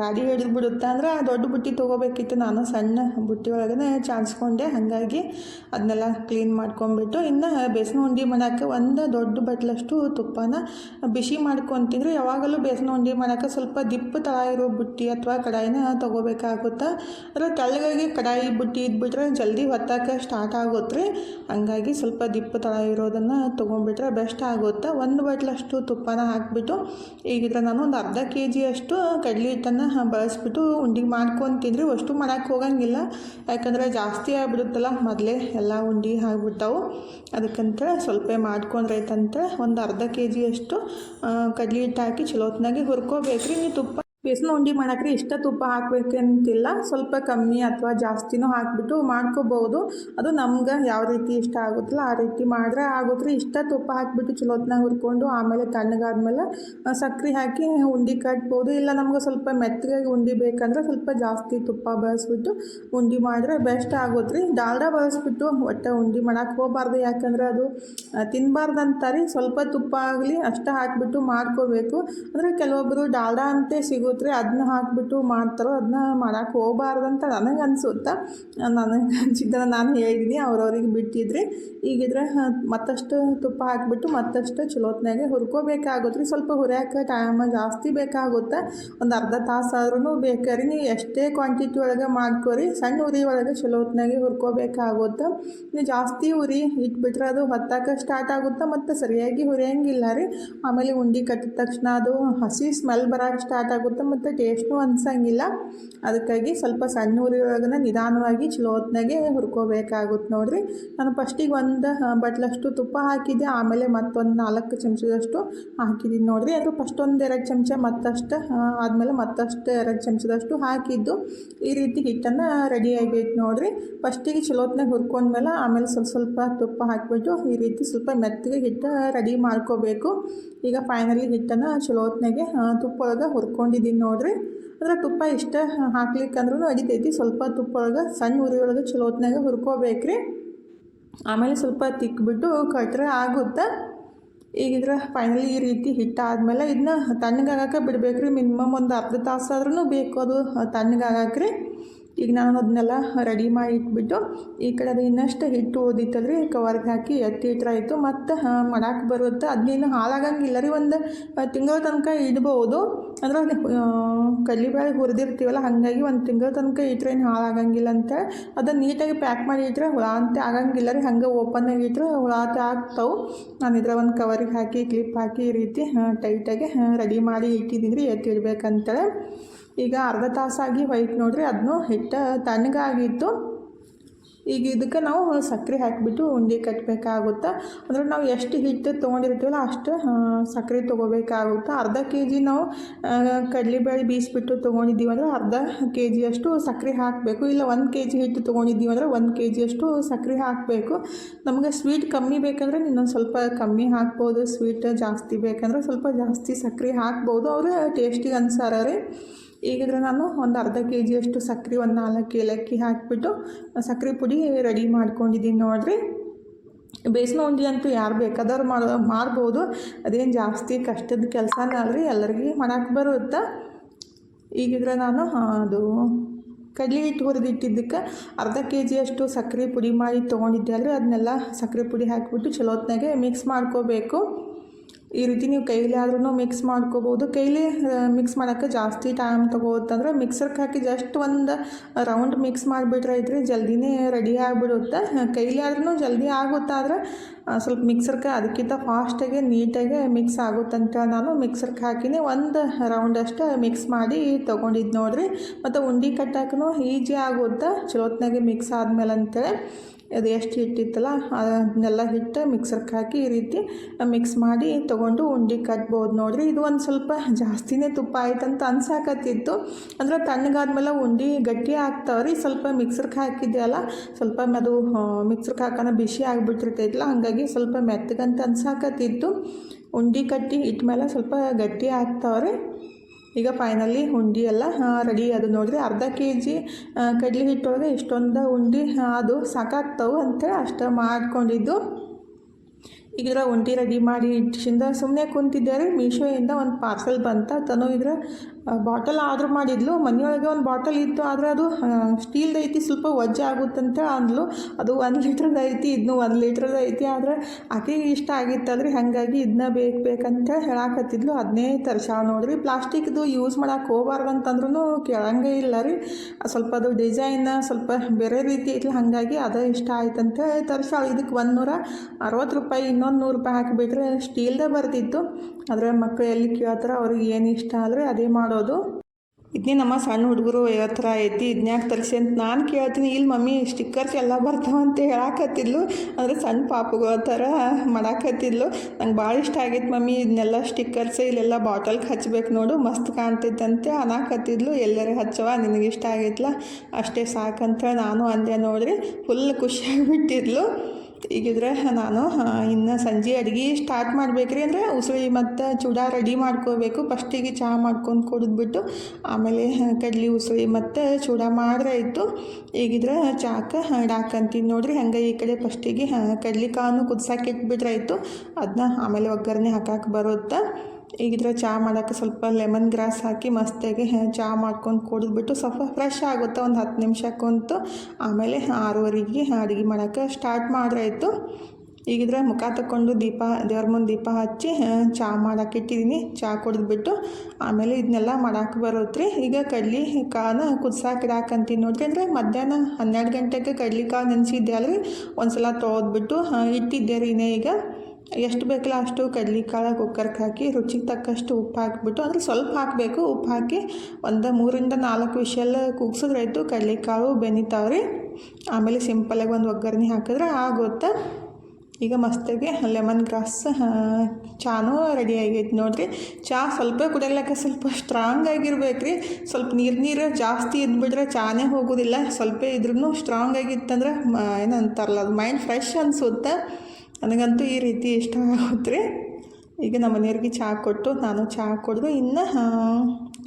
ರಾಡಿ ಹಿಡಿದು ಬಿಡುತ್ತಾ ಅಂದ್ರೆ ದೊಡ್ಡ ಬುಟ್ಟಿ ತೊಗೋಬೇಕಿತ್ತು. ನಾನು ಸಣ್ಣ ಬುಟ್ಟಿ ಒಳಗೇ ಚಾಣಿಸ್ಕೊಂಡೆ. ಹಾಗಾಗಿ ಅದನ್ನೆಲ್ಲ ಕ್ಲೀನ್ ಮಾಡ್ಕೊಂಬಿಟ್ಟು ಇನ್ನು ಬೇಸನ ಉಂಡೆ ಮಾಡೋಕ್ಕೆ ಒಂದು ದೊಡ್ಡ ಬಟ್ಲಷ್ಟು ತುಪ್ಪನ ಬಿಸಿ ಮಾಡ್ಕೊತಿದ್ರೆ. ಯಾವಾಗಲೂ ಬೇಸನ ಉಂಡೆ ಮಾಡೋಕ್ಕೆ ಸ್ವಲ್ಪ ದಿಪ್ಪು ತಳ ಇರೋ ಬುಟ್ಟಿ ಅಥವಾ ಕಡಾಯಿನ ತೊಗೋಬೇಕಾಗುತ್ತೆ. ಅದರ ತೆಳ್ಳಗಾಗಿ ಕಡಾಯಿ ಬುಟ್ಟಿ ಇದ್ಬಿಟ್ರೆ ಜಲ್ದಿ ಹೊತ್ತಕ್ಕೆ ಸ್ಟಾರ್ಟ್ ಆಗುತ್ತೆ ರೀ. ಹಂಗಾಗಿ ಸ್ವಲ್ಪ ದಿಪ್ಪು ತಳ ಇರೋದನ್ನು ತೊಗೊಂಡ್ಬಿಟ್ರೆ ಬೆಸ್ಟ್ ಆಗುತ್ತೆ? ಒಂದು ಬಟ್ಲಷ್ಟು ತುಪ್ಪನ ಹಾಕಿಬಿಟ್ಟು ಈಗ ನಾನು ಒಂದು ಅರ್ಧ ಕೆ ಜಿಯಷ್ಟು ಕಡಲೆ ಹಿಟ್ಟನ್ನು ಬಳಸ್ಬಿಟ್ಟು ಉಂಡಿಗೆ ಮಾಡ್ಕೊತೀನಿ ಅಷ್ಟು ಮಾಡೋಕ್ಕೆ ಹೋಗಂಗಿಲ್ಲ. ಯಾಕಂದರೆ ಜಾಸ್ತಿ ಆಗಿಬಿಡುತ್ತಲ್ಲ, ಮೊದಲೇ ಎಲ್ಲ ಉಂಡೆ ಆಗಿಬಿಟ್ಟವು ಅದಕ್ಕಂತ ಸ್ವಲ್ಪ ಮಾಡ್ಕೊಂಡ್ರೈತಂತ ಒಂದು ಅರ್ಧ ಕೆ ಜಿಯಷ್ಟು ಕಡಲೆ ಹಿಟ್ಟು ಹಾಕಿ ಚಲೋತ್ನಾಗೆ ಹುರ್ಕೋಬೇಕು ರೀ ನೀವು ತುಪ್ಪ ಬೇಸನ ಉಂಡೆ ಮಾಡೋಕ್ರೆ ಇಷ್ಟ ತುಪ್ಪ ಹಾಕಬೇಕಂತಿಲ್ಲ. ಸ್ವಲ್ಪ ಕಮ್ಮಿ ಅಥವಾ ಜಾಸ್ತಿನೂ ಹಾಕಿಬಿಟ್ಟು ಮಾಡ್ಕೋಬೋದು. ಅದು ನಮ್ಗೆ ಯಾವ ರೀತಿ ಇಷ್ಟ ಆಗುತ್ತಲ್ಲ ಆ ರೀತಿ ಮಾಡಿದ್ರೆ ಆಗುತ್ತೆ ಇಷ್ಟ ತುಪ್ಪ ಹಾಕಿಬಿಟ್ಟು ಚಲೋತ್ನಾಗ ಹುರ್ಕೊಂಡು ಆಮೇಲೆ ತಣ್ಣಗಾದ್ಮೇಲೆ ಸಕ್ಕರೆ ಹಾಕಿ ಉಂಡೆ ಕಟ್ಬೋದು. ಇಲ್ಲ ನಮ್ಗೆ ಸ್ವಲ್ಪ ಮೆತ್ತಗಾಗಿ ಉಂಡೆ ಬೇಕಂದ್ರೆ ಸ್ವಲ್ಪ ಜಾಸ್ತಿ ತುಪ್ಪ ಬಳಸ್ಬಿಟ್ಟು ಉಂಡೆ ಮಾಡಿದ್ರೆ ಬೆಸ್ಟ್ ಆಗುತ್ತೆ ಡಾಲ್ಡ ಬಳಸ್ಬಿಟ್ಟು ಒಟ್ಟೆ ಉಂಡೆ ಮಾಡಕ್ಕೆ ಹೋಗಬಾರ್ದು. ಯಾಕಂದ್ರೆ ಅದು ತಿನ್ನಬಾರ್ದು ಸ್ವಲ್ಪ ತುಪ್ಪ ಆಗಲಿ ಅಷ್ಟು ಹಾಕಿಬಿಟ್ಟು ಮಾಡ್ಕೋಬೇಕು. ಅಂದರೆ ಕೆಲವೊಬ್ಬರು ಡಾಲ್ಡಾ ಅಂತೆ ಸಿಗುತ್ತೆ ಅದನ್ನ ಹಾಕಿಬಿಟ್ಟು ಮಾಡ್ತಾರೋ ಅದನ್ನ ಮಾಡೋಕೆ ಹೋಗಬಾರ್ದಂತ ನನಗೆ ಅನಿಸುತ್ತೆ? ನನಗೆ ಅನ್ಸಿದ್ದನ್ನು ನಾನು ಹೇಳಿದ್ದೀನಿ ಅವ್ರವ್ರಿಗೆ ಬಿಟ್ಟಿದ್ರೆ. ಈಗಿದ್ರೆ ಮತ್ತಷ್ಟು ತುಪ್ಪ ಹಾಕಿಬಿಟ್ಟು ಮತ್ತಷ್ಟು ಚಲೋತ್ನಾಗೆ ಹುರ್ಕೋಬೇಕಾಗುತ್ತೆ ರೀ. ಸ್ವಲ್ಪ ಹುರಿಯೋಕೆ ಟೈಮ್ ಜಾಸ್ತಿ ಬೇಕಾಗುತ್ತೆ. ಒಂದು ಅರ್ಧ ತಾಸಾದ್ರೂ ಬೇಕಾರಿ ನೀವು ಎಷ್ಟೇ ಕ್ವಾಂಟಿಟಿ ಒಳಗೆ ಮಾಡ್ಕೋರಿ ಸಣ್ಣ ಉರಿ ಒಳಗೆ ಚಲೋತ್ನಾಗೆ ಹುರ್ಕೋಬೇಕಾಗುತ್ತೆ. ನೀವು ಜಾಸ್ತಿ ಉರಿ ಇಟ್ಬಿಟ್ರೆ ಅದು ಹೊತ್ತಕ್ಕೆ ಸ್ಟಾರ್ಟ್ ಆಗುತ್ತೆ, ಮತ್ತು ಸರಿಯಾಗಿ ಹುರಿಯಂಗಿಲ್ಲ ರೀ. ಆಮೇಲೆ ಉಂಡೆ ಕಟ್ಟಿದ ತಕ್ಷಣ ಅದು ಹಸಿ ಸ್ಮೆಲ್ ಬರೋಕ್ಕೆ ಸ್ಟಾರ್ಟ್ ಆಗುತ್ತೆ. ಮತ್ತು ಟೇಸ್ಟು ಅನ್ಸಂಗಿಲ್ಲ. ಅದಕ್ಕಾಗಿ ಸ್ವಲ್ಪ ಸಣ್ಣ ಹುರಿಯುವಾಗನ ನಿಧಾನವಾಗಿ ಚಲೋ ಹೊತ್ನಾಗೆ ಹುರ್ಕೋಬೇಕಾಗುತ್ತೆ ನೋಡಿರಿ. ನಾನು ಫಸ್ಟಿಗೆ ಒಂದು ಬಟ್ಲಷ್ಟು ತುಪ್ಪ ಹಾಕಿದ್ದೆ. ಆಮೇಲೆ ಮತ್ತೊಂದು ನಾಲ್ಕು ಚಮಚದಷ್ಟು ಹಾಕಿದ್ದೀನಿ ನೋಡಿರಿ. ಅದು ಫಸ್ಟ್ ಒಂದು ಎರಡು ಚಮಚ ಮತ್ತಷ್ಟು ಆದಮೇಲೆ ಮತ್ತಷ್ಟು ಎರಡು ಚಮಚದಷ್ಟು ಹಾಕಿದ್ದು ಈ ರೀತಿ ಹಿಟ್ಟನ್ನು ರೆಡಿ ಆಗೈತೆ ನೋಡಿರಿ. ಫಸ್ಟಿಗೆ ಚಲೋತ್ನಾಗ ಹುರ್ಕೊಂಡ್ಮೇಲೆ ಆಮೇಲೆ ಸ್ವಲ್ಪ ಸ್ವಲ್ಪ ತುಪ್ಪ ಹಾಕಿಬಿಟ್ಟು ಈ ರೀತಿ ಸ್ವಲ್ಪ ಮೆತ್ತಗೆ ಹಿಟ್ಟು ರೆಡಿ ಮಾಡ್ಕೋಬೇಕು. ಈಗ ಫೈನಲಿ ಹಿಟ್ಟನ್ನು ಚಲೋತ್ನಾಗೆ ತುಪ್ಪ ಒಳಗೆ ಹುರ್ಕೊಂಡಿದ್ದೀನಿ ನೋಡಿರಿ ಅಂದ್ರೆ ತುಪ್ಪ ಇಷ್ಟ ಹಾಕ್ಲಿಕ್ಕಂದ್ರೂ ಅಡಿತೈತಿ. ಸ್ವಲ್ಪ ತುಪ್ಪ ಒಳಗೆ, ಸಣ್ಣ ಉರಿ ಒಳಗೆ ಹುರ್ಕೋಬೇಕು ಹುರ್ಕೋಬೇಕ್ರಿ. ಆಮೇಲೆ ಸ್ವಲ್ಪ ತಿಕ್ಬಿಟ್ಟು ಕಟ್ಟರೆ ಆಗುತ್ತೆ? ಈಗಿದ್ರೆ ಫೈನಲಿ ಈ ರೀತಿ ಹಿಟ್ಟಾದಮೇಲೆ ಇದನ್ನ ತಣ್ಣಗಾಗಕ್ಕೆ ಬಿಡ್ಬೇಕು ರೀ ಮಿನಿಮಮ್ ಒಂದು ಅರ್ಧ ತಾಸು ಆದ್ರೂ ಬೇಕು ಅದು ತಣ್ಣಗಾಗಕ್ಕೆ ರೀ ಈಗ ನಾನು ಅದನ್ನೆಲ್ಲ ರೆಡಿ ಮಾಡಿ ಇಟ್ಬಿಟ್ಟು ಈ ಕಡೆ ಅದು ಇನ್ನಷ್ಟು ಹಿಟ್ಟು ಓದಿತ್ತಲ್ರಿ, ಕವರ್ಗೆ ಹಾಕಿ ಎತ್ತಿ ಇಟ್ರಾಯಿತು. ಮತ್ತು ಮಾಡಕ್ಕೆ ಬರುತ್ತೆ ಅದನ್ನೇನು ಹಾಳಾಗಂಗಿಲ್ಲ ರೀ. ಒಂದು ತಿಂಗಳ ತನಕ ಇಡ್ಬೋದು. ಅಂದ್ರೆ ಕಡ್ಲೆಬೇಳೆ ಹುರಿದಿರ್ತೀವಲ್ಲ, ಹಾಗಾಗಿ ಒಂದು ತಿಂಗಳ ತನಕ ಇಟ್ಟರೆ ಏನು ಹಾಳಾಗಂಗಿಲ್ಲ ಅಂತ. ಅದನ್ನು ನೀಟಾಗಿ ಪ್ಯಾಕ್ ಮಾಡಿ ಇಟ್ಟರೆ ಹುಳ ಅಂತ ಆಗಂಗಿಲ್ಲ ರೀ. ಹಂಗೆ ಓಪನ್ನಾಗಿ ಇಟ್ಟರೆ ಹುಳ ಅಂತ ಆಗ್ತಾವೆ. ನಾನು ಇದ್ರ ಒಂದು ಕವರಿಗೆ ಹಾಕಿ ಕ್ಲಿಪ್ ಹಾಕಿ ಈ ರೀತಿ ಟೈಟಾಗಿ ರೆಡಿ ಮಾಡಿ ಇಟ್ಟಿದ್ದೀನಿ ರೀ, ಎತ್ತಿ ಇಡ್ಬೇಕಂತೇಳಿ. ಈಗ ಅರ್ಧ ತಾಸಾಗಿ ಹೊಯ್ತು ನೋಡಿರಿ ಅದನ್ನು ಹಿಟ್ಟು ತಣ್ಣಗಾಗಿತ್ತು. ಈಗ ಇದಕ್ಕೆ ನಾವು ಸಕ್ಕರೆ ಹಾಕಿಬಿಟ್ಟು ಉಂಡೆ ಕಟ್ಟಬೇಕಾಗುತ್ತೆ ಅಂದರೆ ನಾವು ಎಷ್ಟು ಹಿಟ್ಟು ತೊಗೊಂಡಿರ್ತೀವಲ್ಲ ಅಷ್ಟು ಸಕ್ಕರೆ ತೊಗೋಬೇಕಾಗುತ್ತೆ. ಅರ್ಧ ಕೆ ಜಿ ನಾವು ಕಡಲೆಬೇಳೆ ಬೀಸಿಬಿಟ್ಟು ತೊಗೊಂಡಿದ್ದೀವಿ ಅಂದ್ರೆ ಅರ್ಧ ಕೆ ಜಿಯಷ್ಟು ಸಕ್ಕರೆ ಹಾಕಬೇಕು. ಇಲ್ಲ ಒಂದು ಕೆ ಜಿ ಹಿಟ್ಟು ತೊಗೊಂಡಿದ್ದೀವಿ ಅಂದ್ರೆ ಒಂದು ಕೆ ಜಿಯಷ್ಟು ಸಕ್ಕರೆ ಹಾಕಬೇಕು. ನಮಗೆ ಸ್ವೀಟ್ ಕಮ್ಮಿ ಬೇಕಂದ್ರೆ ಇನ್ನೊಂದು ಸ್ವಲ್ಪ ಕಮ್ಮಿ ಹಾಕ್ಬೋದು. ಸ್ವೀಟ್ ಜಾಸ್ತಿ ಬೇಕಂದ್ರೆ ಸ್ವಲ್ಪ ಜಾಸ್ತಿ ಸಕ್ಕರೆ ಹಾಕ್ಬೋದು. ಅವರು ಟೇಸ್ಟಿಗೆ ಅನ್ಸಾರ ರೀ. ಈಗಿದ್ರೆ ನಾನು ಒಂದು ಅರ್ಧ ಕೆ ಜಿಯಷ್ಟು ಸಕ್ಕರೆ ಒಂದು ನಾಲ್ಕು ಏಲಕ್ಕಿ ಹಾಕಿಬಿಟ್ಟು ಸಕ್ಕರೆ ಪುಡಿ ರೆಡಿ ಮಾಡ್ಕೊಂಡಿದ್ದೀನಿ ನೋಡಿರಿ. ಬೇಸನ ಉಂಡಿ ಅಂತೂ ಯಾರು ಬೇಕಾದವ್ರು ಮಾಡೋ ಮಾಡ್ಬೋದು ಅದೇನು ಜಾಸ್ತಿ ಕಷ್ಟದ ಕೆಲಸನೇ ಅಲ್ರಿ, ಎಲ್ಲರಿಗೂ ಮಾಡಕ್ಕೆ ಬರುತ್ತೆ. ಈಗಿದ್ರೆ ನಾನು ಅದು ಕಡಲೆ ಹಿಟ್ಟು ಹುರಿದಿಟ್ಟಿದ್ದಕ್ಕೆ ಅರ್ಧ ಕೆ ಜಿಯಷ್ಟು ಸಕ್ಕರೆ ಪುಡಿ ಮಾಡಿ ತೊಗೊಂಡಿದ್ದೆ ಅಲ್ರಿ. ಅದನ್ನೆಲ್ಲ ಸಕ್ಕರೆ ಪುಡಿ ಹಾಕಿಬಿಟ್ಟು ಚಲೋತ್ನಾಗೆ ಮಿಕ್ಸ್ ಮಾಡ್ಕೋಬೇಕು. ಈ ರೀತಿ ನೀವು ಕೈಲೇ ಆದ್ರೂ ಮಿಕ್ಸ್ ಮಾಡ್ಕೋಬೋದು. ಕೈಲಿ ಮಿಕ್ಸ್ ಮಾಡೋಕ್ಕೆ ಜಾಸ್ತಿ ಟೈಮ್ ತೊಗೋತಂದ್ರೆ ಮಿಕ್ಸರ್ಗೆ ಹಾಕಿ ಜಸ್ಟ್ ಒಂದು ರೌಂಡ್ ಮಿಕ್ಸ್ ಮಾಡಿಬಿಟ್ರೆ ಐತ್ರಿ ಜಲ್ದಿನೇ ರೆಡಿ ಆಗಿಬಿಡುತ್ತೆ. ಕೈಲಿ ಆದ್ರೂ ಜಲ್ದಿ ಆಗುತ್ತಾದ್ರೆ ಸ್ವಲ್ಪ ಮಿಕ್ಸರ್ಗೆ ಅದಕ್ಕಿಂತ ಫಾಸ್ಟಾಗಿ ನೀಟಾಗಿ ಮಿಕ್ಸ್ ಆಗುತ್ತಂತ ನಾನು ಮಿಕ್ಸರ್ಗೆ ಹಾಕಿನೇ ಒಂದು ರೌಂಡ್ ಅಷ್ಟು ಮಿಕ್ಸ್ ಮಾಡಿ ತೊಗೊಂಡಿದ್ದು ನೋಡಿರಿ. ಮತ್ತು ಉಂಡೆ ಕಟ್ಟಕ್ಕೂ ಈಜಿ ಆಗುತ್ತೆ, ಚಲೋತ್ನಾಗೆ ಮಿಕ್ಸ್ ಆದಮೇಲೆ ಅಂತೇಳಿ ಅದು ಎಷ್ಟು ಹಿಟ್ಟಿತ್ತಲ್ಲ, ಅದನ್ನೆಲ್ಲ ಹಿಟ್ಟು ಮಿಕ್ಸರ್ಗೆ ಹಾಕಿ ಈ ರೀತಿ ಮಿಕ್ಸ್ ಮಾಡಿ ತೊಗೊಂಡು ಉಂಡೆ ಕಟ್ಬೋದು. ನೋಡಿರಿ, ಇದು ಒಂದು ಸ್ವಲ್ಪ ಜಾಸ್ತಿನೇ ತುಪ್ಪ ಆಯ್ತಂತ ಅನ್ಸಾಕತ್ತಿತ್ತು. ಅಂದ್ರೆ ತಣ್ಣಗಾದ್ಮೇಲೆ ಉಂಡೆ ಗಟ್ಟಿ ಆಗ್ತಾವ್ರಿ, ಸ್ವಲ್ಪ ಮಿಕ್ಸರ್ಗೆ ಹಾಕಿದ್ದೆ ಸ್ವಲ್ಪ ಅದು ಮಿಕ್ಸರ್ಗೆ ಹಾಕೋಣ ಬಿಸಿ ಆಗಿಬಿಟ್ಟಿರ್ತೈತಲ್ಲ, ಹಾಗಾಗಿ ಸ್ವಲ್ಪ ಮೆತ್ತಗಂತ ಅನ್ಸಾಕತ್ತಿತ್ತು. ಉಂಡೆ ಕಟ್ಟಿ ಇಟ್ಟ ಮೇಲೆ ಸ್ವಲ್ಪ ಗಟ್ಟಿ ಆಗ್ತಾವ್ರಿ. ಈಗ ಫೈನಲಿ ಉಂಡೆ ಎಲ್ಲ ರೆಡಿ ಅದು ನೋಡಿದ್ರೆ ಅರ್ಧ ಕೆ ಜಿ ಕಡ್ಲೆ ಹಿಟ್ಟೊಳಗೆ ಇಷ್ಟೊಂದು ಉಂಡೆ ಅದು ಸಾಕಾಗ್ತವೆ ಅಂತೇಳಿ ಅಷ್ಟು ಮಾಡ್ಕೊಂಡಿದ್ದು. ಈಗ ಉಂಡೆ ರೆಡಿ ಮಾಡಿ ಇಟ್ಟಿಂದ ಸುಮ್ಮನೆ ಕುಂತಿದ್ದೆ ರೀ ಮೀಶೋಯಿಂದ ಒಂದು ಪಾರ್ಸೆಲ್ ಬಂತ, ತನೋ ಇದ್ರೆ ಬಾಟಲ್ ಆರ್ಡ್ರ್ ಮಾಡಿದ್ಲು. ಮನೆಯೊಳಗೆ ಒಂದು ಬಾಟಲ್ ಇತ್ತು. ಆದರೆ ಅದು ಸ್ಟೀಲ್ದು ಐತಿ, ಸ್ವಲ್ಪ ವಜ್ಜೆ ಆಗುತ್ತಂತ ಅಂದ್ಲು. ಅದು ಒಂದು ಲೀಟ್ರದ್ದು ಐತಿ ಇದನ್ನು ಒಂದು ಲೀಟ್ರದ್ದು ಐತಿ. ಆದರೆ ಆಕೆಗೆ ಇಷ್ಟ ಆಗಿತ್ತಲ್ರಿ ಹಾಗಾಗಿ ಇದನ್ನ ಬೇಕು, ಬೇಕಂತ ಹೇಳಾಕತ್ತಿದ್ಲು. ಅದನ್ನೇ ತರ್ಸಾವ ನೋಡ್ರಿ. ಪ್ಲಾಸ್ಟಿಕ್ದು ಯೂಸ್ ಮಾಡಕ್ಕೆ ಹೋಗ್ಬಾರ್ದು ಅಂತಂದ್ರೂ ಕೇಳಂಗೆ ಇಲ್ಲ ರೀ. ಸ್ವಲ್ಪ ಅದು ಡಿಸೈನ್ ಸ್ವಲ್ಪ ಬೇರೆ ರೀತಿ ಐತಿ ಹಾಗಾಗಿ ಅದು ಇಷ್ಟ ಆಯ್ತಂತ ತರ್ಸಾಳ ಇದಕ್ಕೆ ಒಂದು ನೂರ ಅರವತ್ತು ರೂಪಾಯಿ, ಇನ್ನೊಂದು ನೂರು ರೂಪಾಯಿ ಹಾಕಿಬಿಟ್ರೆ ಸ್ಟೀಲ್ದೇ ಬರ್ತಿತ್ತು ಆದರೆ ಮಕ್ಕಳು ಎಲ್ಲಿ ಕೇಳ್ತಾರೆ ಅವ್ರಿಗೆ ಏನು ಇಷ್ಟ ಆದರೆ ಅದೇ ಮಾಡೋದು ಇದನ್ನೇ ನಮ್ಮ ಸಣ್ಣ ಹುಡುಗರು ಥರ ಐತಿ ಇದನ್ಯಾಕೆ ತರಿಸಿ ಅಂತ ನಾನು ಕೇಳ್ತೀನಿ ಇಲ್ಲಿ ಮಮ್ಮಿ ಸ್ಟಿಕ್ಕರ್ಸ್ ಎಲ್ಲ ಬರ್ತಾವಂತ ಹೇಳಾಕತ್ತಿದ್ಲು ಅಂದರೆ ಸಣ್ಣ ಪಾಪುಗಳ ಥರ ಮಾಡಾಕತ್ತಿದ್ಲು. ನಂಗೆ ಭಾಳ ಇಷ್ಟ ಆಗಿತ್ತು ಮಮ್ಮಿ ಇದನ್ನೆಲ್ಲ ಸ್ಟಿಕ್ಕರ್ಸ್ ಇಲ್ಲೆಲ್ಲ ಬಾಟಲ್ಗೆ ಹಚ್ಬೇಕು ನೋಡು, ಮಸ್ತ್ ಕಾಣ್ತೈತಂತೆ ಅನಾಕತ್ತಿದ್ಲು. ಎಲ್ಲರ ಹಚ್ಚವ ನಿನಗೆ ಇಷ್ಟ ಆಗೈತ್ಲ? ಅಷ್ಟೇ ಸಾಕಂತ ನಾನು ಅಂದೆ ನೋಡ್ರಿ ಫುಲ್ ಖುಷಿಯಾಗಿಬಿಟ್ಟಿದ್ಲು ಈಗಿದ್ರೆ ನಾನು ಇನ್ನು ಸಂಜೆ ಅಡುಗೆ ಸ್ಟಾರ್ಟ್ ಮಾಡಬೇಕ್ರಿ ಅಂದರೆ ಉಸುಳಿ ಮತ್ತು ಚೂಡ ರೆಡಿ ಮಾಡ್ಕೋಬೇಕು. ಫಸ್ಟಿಗೆ ಚಹಾ ಮಾಡ್ಕೊಂಡು ಕುಡಿದ್ಬಿಟ್ಟು, ಆಮೇಲೆ ಕಡ್ಲಿ ಉಸುಳಿ ಮತ್ತು ಚೂಡ ಮಾಡಿದ್ರೆ ಆಯಿತು ಈಗಿದ್ರೆ ಚಾಕ ಡಾಕಂತೀನಿ ನೋಡ್ರಿ. ಹಂಗೆ ಈ ಕಡೆ ಫಸ್ಟಿಗೆ ಕಡ್ಲಿ ಕಾನು ಕುದ್ಸಕ್ಕೆ ಇಟ್ಬಿಟ್ರೆ ಆಯಿತು ಅದನ್ನ ಆಮೇಲೆ ಒಗ್ಗರಣೆ ಹಾಕಕ್ಕೆ ಬರುತ್ತೆ? ಈಗಿದ್ರೆ ಚಹಾ ಮಾಡೋಕ್ಕೆ ಸ್ವಲ್ಪ ಲೆಮನ್ ಗ್ರಾಸ್ ಹಾಕಿ ಮಸ್ತಾಗಿ ಚಹಾ ಮಾಡ್ಕೊಂಡು ಕುಡಿದ್ಬಿಟ್ಟು ಸ್ವಲ್ಪ ಫ್ರೆಶ್ ಆಗುತ್ತೆ, ಒಂದು ಹತ್ತು ನಿಮಿಷ ಕುಂತು ಆಮೇಲೆ ಆರೂವರೆಗೆ ಅಡುಗೆ ಮಾಡೋಕ್ಕೆ ಸ್ಟಾರ್ಟ್ ಮಾಡ್ರಾಯ್ತು ಈಗಿದ್ರೆ ಮುಖ ತಗೊಂಡು ದೀಪ, ದೇವ್ರ ಮುಂದೆ ದೀಪ ಹಚ್ಚಿ ಚಹಾ ಮಾಡಕ್ಕೆ ಇಟ್ಟಿದ್ದೀನಿ ಚಹಾ ಕುಡಿದ್ಬಿಟ್ಟು ಆಮೇಲೆ ಇದನ್ನೆಲ್ಲ ಮಾಡೋಕ್ಕೆ ಬರುತ್ತೆ ಈಗ ಕಡ್ಲಿ ಕಾಳನ್ನ ಕುದ್ಸಾಕೆ ಇಡಾಕಂತೀನಿ ನೋಡ್ರಿ. ಅಂದರೆ ಮಧ್ಯಾಹ್ನ ಹನ್ನೆರಡು ಗಂಟೆಗೆ ಕಡ್ಲಿ ಕಾಳು ನೆನೆಸಿದ್ದೆ ಅಲ್ರಿ ಒಂದು ಸಲ ತೊಳೆದ್ಬಿಟ್ಟು ಇಟ್ಟಿದ್ದೆ ರೀ ಈಗ. ಎಷ್ಟು ಬೇಕಲ್ಲ ಅಷ್ಟು ಕಡ್ಲೆಕಾಳು ಕುಕ್ಕರ್ಗೆ ಹಾಕಿ ರುಚಿಗೆ ತಕ್ಕಷ್ಟು ಉಪ್ಪು ಹಾಕಿಬಿಟ್ಟು, ಅಂದರೆ ಸ್ವಲ್ಪ ಹಾಕಬೇಕು, ಉಪ್ಪು ಹಾಕಿ ಒಂದು ಮೂರಿಂದ ನಾಲ್ಕು ವಿಷಲ್ ಕೂಗ್ಸಿದ್ರಾಯ್ತು ಬೆನಿತಾವೆ ಬೆನಿತಾವ್ರಿ. ಆಮೇಲೆ ಸಿಂಪಲಾಗಿ ಒಂದು ಒಗ್ಗರಣೆ ಹಾಕಿದ್ರೆ ಆಗುತ್ತೆ? ಈಗ ಮಸ್ತಾಗಿ ಲೆಮನ್ ಗ್ರಾಸ್ ಚಾನೂ ರೆಡಿ ಆಗೈತೆ ನೋಡಿರಿ. ಚಾ ಸ್ವಲ್ಪ ಕುಡಿಯಲಿಕ್ಕೆ ಸ್ವಲ್ಪ ಸ್ಟ್ರಾಂಗ್ ಆಗಿರ್ಬೇಕು ರೀ ಸ್ವಲ್ಪ ನೀರು ನೀರು ಜಾಸ್ತಿ ಇದ್ಬಿಟ್ರೆ ಚಾನೇ ಹೋಗೋದಿಲ್ಲ. ಸ್ವಲ್ಪ ಇದ್ರೂ ಸ್ಟ್ರಾಂಗ್ ಆಗಿತ್ತಂದ್ರೆ ಏನಂತಾರಲ್ಲ, ಅದು ಮೈಂಡ್ ಫ್ರೆಶ್ ಅನಿಸುತ್ತೆ. ನನಗಂತೂ ಈ ರೀತಿ ಇಷ್ಟ ಆಗುತ್ತೆ ಈಗ ನಮ್ಮ ಮನೆಯವ್ರಿಗೆ ಚಹಾ ಕೊಟ್ಟು ನಾನು ಚಹಾ ಕುಡಿದು ಇನ್ನು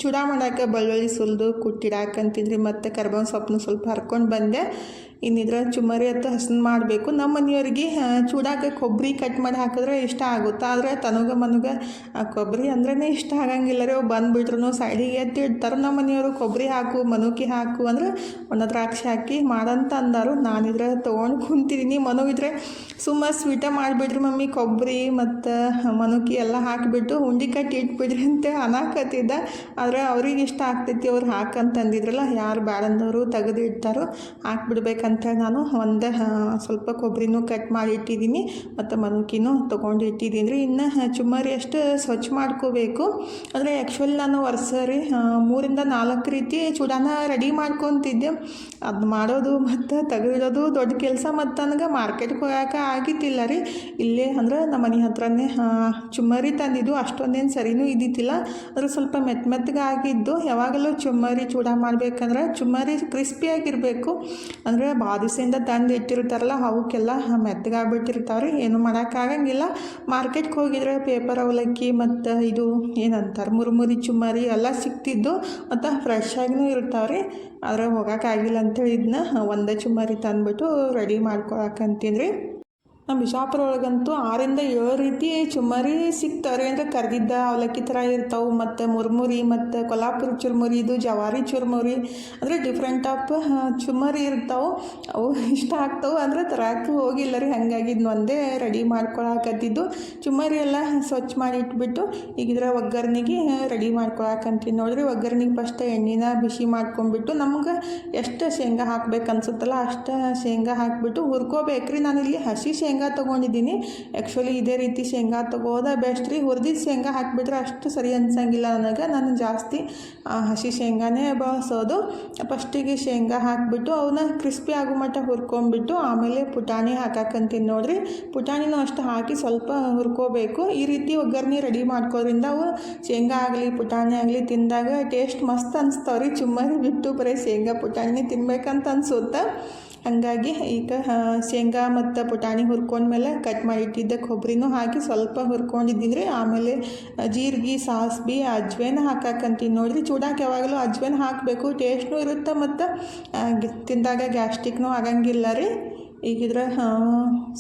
ಚೂಡ ಮಾಡೋಕೆ ಬೆಳ್ಳುಳ್ಳಿ ಸುಲಿದು ಕುಟ್ಟಿಡಾಕಂತಿದ್ರಿ ಮತ್ತು ಕರ್ಬೇವಿನ ಸೊಪ್ಪನ್ನ ಸ್ವಲ್ಪ ಹರ್ಕೊಂಡು ಬಂದೆ. ಇನ್ನಿದ್ರ ಚುಮರಿ ಅಂತ ಹಸನ್ ಮಾಡಬೇಕು. ನಮ್ಮ ಮನೆಯವ್ರಿಗೆ ಚೂಡಾಕ ಕೊಬ್ಬರಿ ಕಟ್ ಮಾಡಿ ಹಾಕಿದ್ರೆ ಇಷ್ಟ ಆಗುತ್ತೆ. ಆದರೆ ತನಗ ಮನಗ ಕೊಬ್ಬರಿ ಅಂದ್ರೇ ಇಷ್ಟ ಆಗಂಗಿಲ್ಲ ರೀ. ಬಂದುಬಿಟ್ರು ಸೈಡಿಗೆ ಎತ್ತಿ ಇಡ್ತಾರೆ. ನಮ್ಮ ಮನೆಯವರು ಕೊಬ್ಬರಿ ಹಾಕು, ಮನುಕಿ ಹಾಕು ಅಂದ್ರೆ ಒಣ ದ್ರಾಕ್ಷಿ ಹಾಕಿ ಮಾಡಂತ ಅಂದರು. ನಾನಿದ್ರೆ ತೊಗೊಂಡು ಕುಂತಿದ್ದೀನಿ ಮನುಗಿದ್ರೆ ಸುಮ್ಮನೆ ಸ್ವೀಟ ಮಾಡಿಬಿಡ್ರಿ ಮಮ್ಮಿ. ಕೊಬ್ಬರಿ ಮತ್ತು ಮನುಕಿ ಎಲ್ಲ ಹಾಕಿಬಿಟ್ಟು ಉಂಡಿ ಕಟ್ಟಿ ಇಟ್ಬಿಡ್ರಿ ಅಂತ ಅನಾಕತ್ತಿದ್ದ. ಆದರೆ ಅವ್ರಿಗೆ ಇಷ್ಟ ಆಗ್ತೈತಿ ಅವ್ರು ಹಾಕಂತಂದಿದ್ರಲ್ಲ, ಯಾರು ಬ್ಯಾಡಂದವರು ತೆಗೆದು ಇಡ್ತಾರೋ ಹಾಕ್ಬಿಡ್ಬೇಕಂತ ನಾನು ಒಂದೇ ಸ್ವಲ್ಪ ಕೊಬ್ಬರಿನೂ ಕಟ್ ಮಾಡಿ ಇಟ್ಟಿದ್ದೀನಿ, ಮತ್ತು ಮನುಕಿನೂ ತೊಗೊಂಡು ಇಟ್ಟಿದ್ದೀನಿ ರೀ. ಇನ್ನು ಚುಮ್ಮರಿ ಅಷ್ಟು ಸ್ವಚ್ಛ ಮಾಡ್ಕೋಬೇಕು. ಅಂದರೆ ಆ್ಯಕ್ಚುಲಿ ನಾನು ವರ್ಷರಿ ಮೂರಿಂದ ನಾಲ್ಕು ರೀತಿ ಚೂಡಾನ ರೆಡಿ ಮಾಡ್ಕೊತಿದ್ದೆ. ಅದು ಮಾಡೋದು ಮತ್ತು ತೆಗೆದಿಡೋದು ದೊಡ್ಡ ಕೆಲಸ ಮತ್ತು ನನಗೆ ಮಾರ್ಕೆಟ್ಗೆ ಹೋಗೋಕೆ ಆಗಿತ್ತಿಲ್ಲ ರೀ. ಇಲ್ಲೇ ಅಂದ್ರೆ ನಮ್ಮ ಮನೆ ಹತ್ರನೇ ಚುಮ್ಮರಿ ತಂದಿದ್ದು, ಅಷ್ಟೊಂದೇನು ಸರಿನೂ ಇದ್ದಿತ್ತಿಲ್ಲ. ಅದ್ರ ಸ್ವಲ್ಪ ಮೆತ್ತ ಮೆತ್ತಗೆ ಆಗಿದ್ದು ಯಾವಾಗಲೂ ಚುಮ್ಮರಿ ಚೂಡ ಮಾಡಬೇಕಂದ್ರೆ ಚುಮ್ಮರಿ ಕ್ರಿಸ್ಪಿಯಾಗಿರಬೇಕು. ಅಂದರೆ ಬಾದಿಸಿಂದ ತಂದು ಇಟ್ಟಿರ್ತಾರಲ್ಲ, ಅವಕ್ಕೆಲ್ಲ ಮೆತ್ತಗಾಗ್ಬಿಟ್ಟಿರ್ತಾವ್ರಿ. ಏನು ಮಾಡೋಕ್ಕಾಗಂಗಿಲ್ಲ. ಮಾರ್ಕೆಟ್ಗೆ ಹೋಗಿದ್ರೆ ಪೇಪರ್ ಅವಲಕ್ಕಿ ಮತ್ತು ಇದು ಏನಂತಾರೆ, ಮುರುಮುರಿ ಚುಮ್ಮರಿ ಎಲ್ಲ ಸಿಕ್ತಿದ್ದು ಮತ್ತು ಫ್ರೆಶ್ ಆಗಿನೂ ಇರ್ತಾವ್ರಿ. ಆದರೆ ಹೋಗೋಕ್ಕಾಗಿಲ್ಲ ಅಂತೇಳಿ ಇದನ್ನ ಒಂದೇ ಚುಮ್ಮರಿ ತಂದುಬಿಟ್ಟು ರೆಡಿ ಮಾಡ್ಕೊಳಕಂತೀನಿ ನಮ್ಮ ಬಿಜಾಪುರ ಒಳಗಂತೂ ಆರಿಂದ ಏಳು ರೀತಿ ಚುಮ್ಮರಿ ರೀ ಅಂದ್ರೆ ಕರ್ದಿದ್ದ ಅವಲಕ್ಕಿ ಥರ ಇರ್ತಾವೆ, ಮತ್ತು ಮುರ್ಮುರಿ, ಮತ್ತು ಕೊಲ್ಹಾಪುರ ಚುರ್ಮುರಿ, ಇದು ಜವಾರಿ ಚುರ್ಮುರಿ, ಅಂದರೆ ಡಿಫ್ರೆಂಟ್ ಆಫ್ ಚುಮರಿ ಇರ್ತಾವೆ. ಅವು ಇಷ್ಟ ಆಗ್ತಾವೆ ಅಂದರೆ ತರಕ್ಕೆ ಹೋಗಿಲ್ಲ ರೀ, ಹಾಗಾಗಿ ಒಂದೇ ರೆಡಿ ಮಾಡ್ಕೊಳಕತ್ತಿದ್ದು. ಚುಮ್ಮರಿ ಎಲ್ಲ ಸ್ವಚ್ಛ ಮಾಡಿ ಇಟ್ಬಿಟ್ಟು ಈಗ ಇದರ ರೆಡಿ ಮಾಡ್ಕೊಳಕಂತೀನಿ ನೋಡಿರಿ ಒಗ್ಗರ್ನಿಗೆ ಫಸ್ಟ್ ಎಣ್ಣೆನ ಬಿಸಿ ಮಾಡ್ಕೊಂಡ್ಬಿಟ್ಟು ನಮ್ಗೆ ಎಷ್ಟು ಶೇಂಗಾ ಹಾಕ್ಬೇಕು ಅನ್ಸುತ್ತಲ್ಲ ಅಷ್ಟು ಶೇಂಗಾ ಹಾಕಿಬಿಟ್ಟು ಹುರ್ಕೋಬೇಕ್ರಿ. ನಾನಿಲ್ಲಿ ಹಸಿ ಶೇಂಗಾ ಶೇಂಗಾ ತೊಗೊಂಡಿದ್ದೀನಿ. ಆ್ಯಕ್ಚುಲಿ ಇದೇ ರೀತಿ ಶೇಂಗಾ ತೊಗೋದ ಬೆಸ್ಟ್ ರೀ. ಹುರಿದಿದ್ದ ಶೇಂಗಾ ಹಾಕಿಬಿಟ್ರೆ ಅಷ್ಟು ಸರಿ ಅನ್ಸಂಗಿಲ್ಲ ನನಗೆ. ನಾನು ಜಾಸ್ತಿ ಹಸಿ ಶೇಂಗಾನೇ ಬಳಸೋದು. ಫಸ್ಟಿಗೆ ಶೇಂಗಾ ಹಾಕಿಬಿಟ್ಟು ಅವನ್ನ ಕ್ರಿಸ್ಪಿ ಆಗೋ ಮಟ್ಟ ಹುರ್ಕೊಂಬಿಟ್ಟು ಆಮೇಲೆ ಪುಟಾಣಿ ಹಾಕಾಕಂತೀನಿ ನೋಡಿರಿ. ಪುಟಾಣಿನೂ ಅಷ್ಟು ಹಾಕಿ ಸ್ವಲ್ಪ ಹುರ್ಕೋಬೇಕು. ಈ ರೀತಿ ಒಗ್ಗರಣೆ ರೆಡಿ ಮಾಡ್ಕೋದ್ರಿಂದ ಅವು ಶೇಂಗಾ ಆಗಲಿ, ಪುಟಾಣಿ ಆಗಲಿ ತಿಂದಾಗ ಟೇಸ್ಟ್ ಮಸ್ತ್ ಅನಿಸ್ತಾವ್ರಿ. ಚುಮ್ಮರಿ ಬಿಟ್ಟು ಬರೀ ಶೇಂಗಾ, ಪುಟಾಣಿ ತಿನ್ಬೇಕಂತ ಅನ್ಸುತ್ತೆ. ಹಾಗಾಗಿ ಈಗ ಶೇಂಗಾ ಮತ್ತು ಪುಟಾಣಿ ಹುರ್ಕೊಂಡ್ಮೇಲೆ ಕಟ್ ಮಾಡಿಟ್ಟಿದ್ದ ಕೊಬ್ಬರಿನೂ ಹಾಕಿ ಸ್ವಲ್ಪ ಹುರ್ಕೊಂಡಿದ್ದಿದ್ರೆ ಆಮೇಲೆ ಜೀರಿಗೆ, ಸಾಸ್ಬಿ, ಅಜ್ವೇನ ಹಾಕಾಕಂತೀನಿ ನೋಡಿರಿ. ಚೂಡಾಕ ಯಾವಾಗಲೂ ಅಜ್ವೇನ ಹಾಕಬೇಕು. ಟೇಸ್ಟ್ನೂ ಇರುತ್ತೆ ಮತ್ತು ತಿಂದಾಗ ಗ್ಯಾಸ್ಟ್ರಿಕ್ನೂ ಆಗಂಗಿಲ್ಲ ರೀ. ಈಗಿದ್ರೆ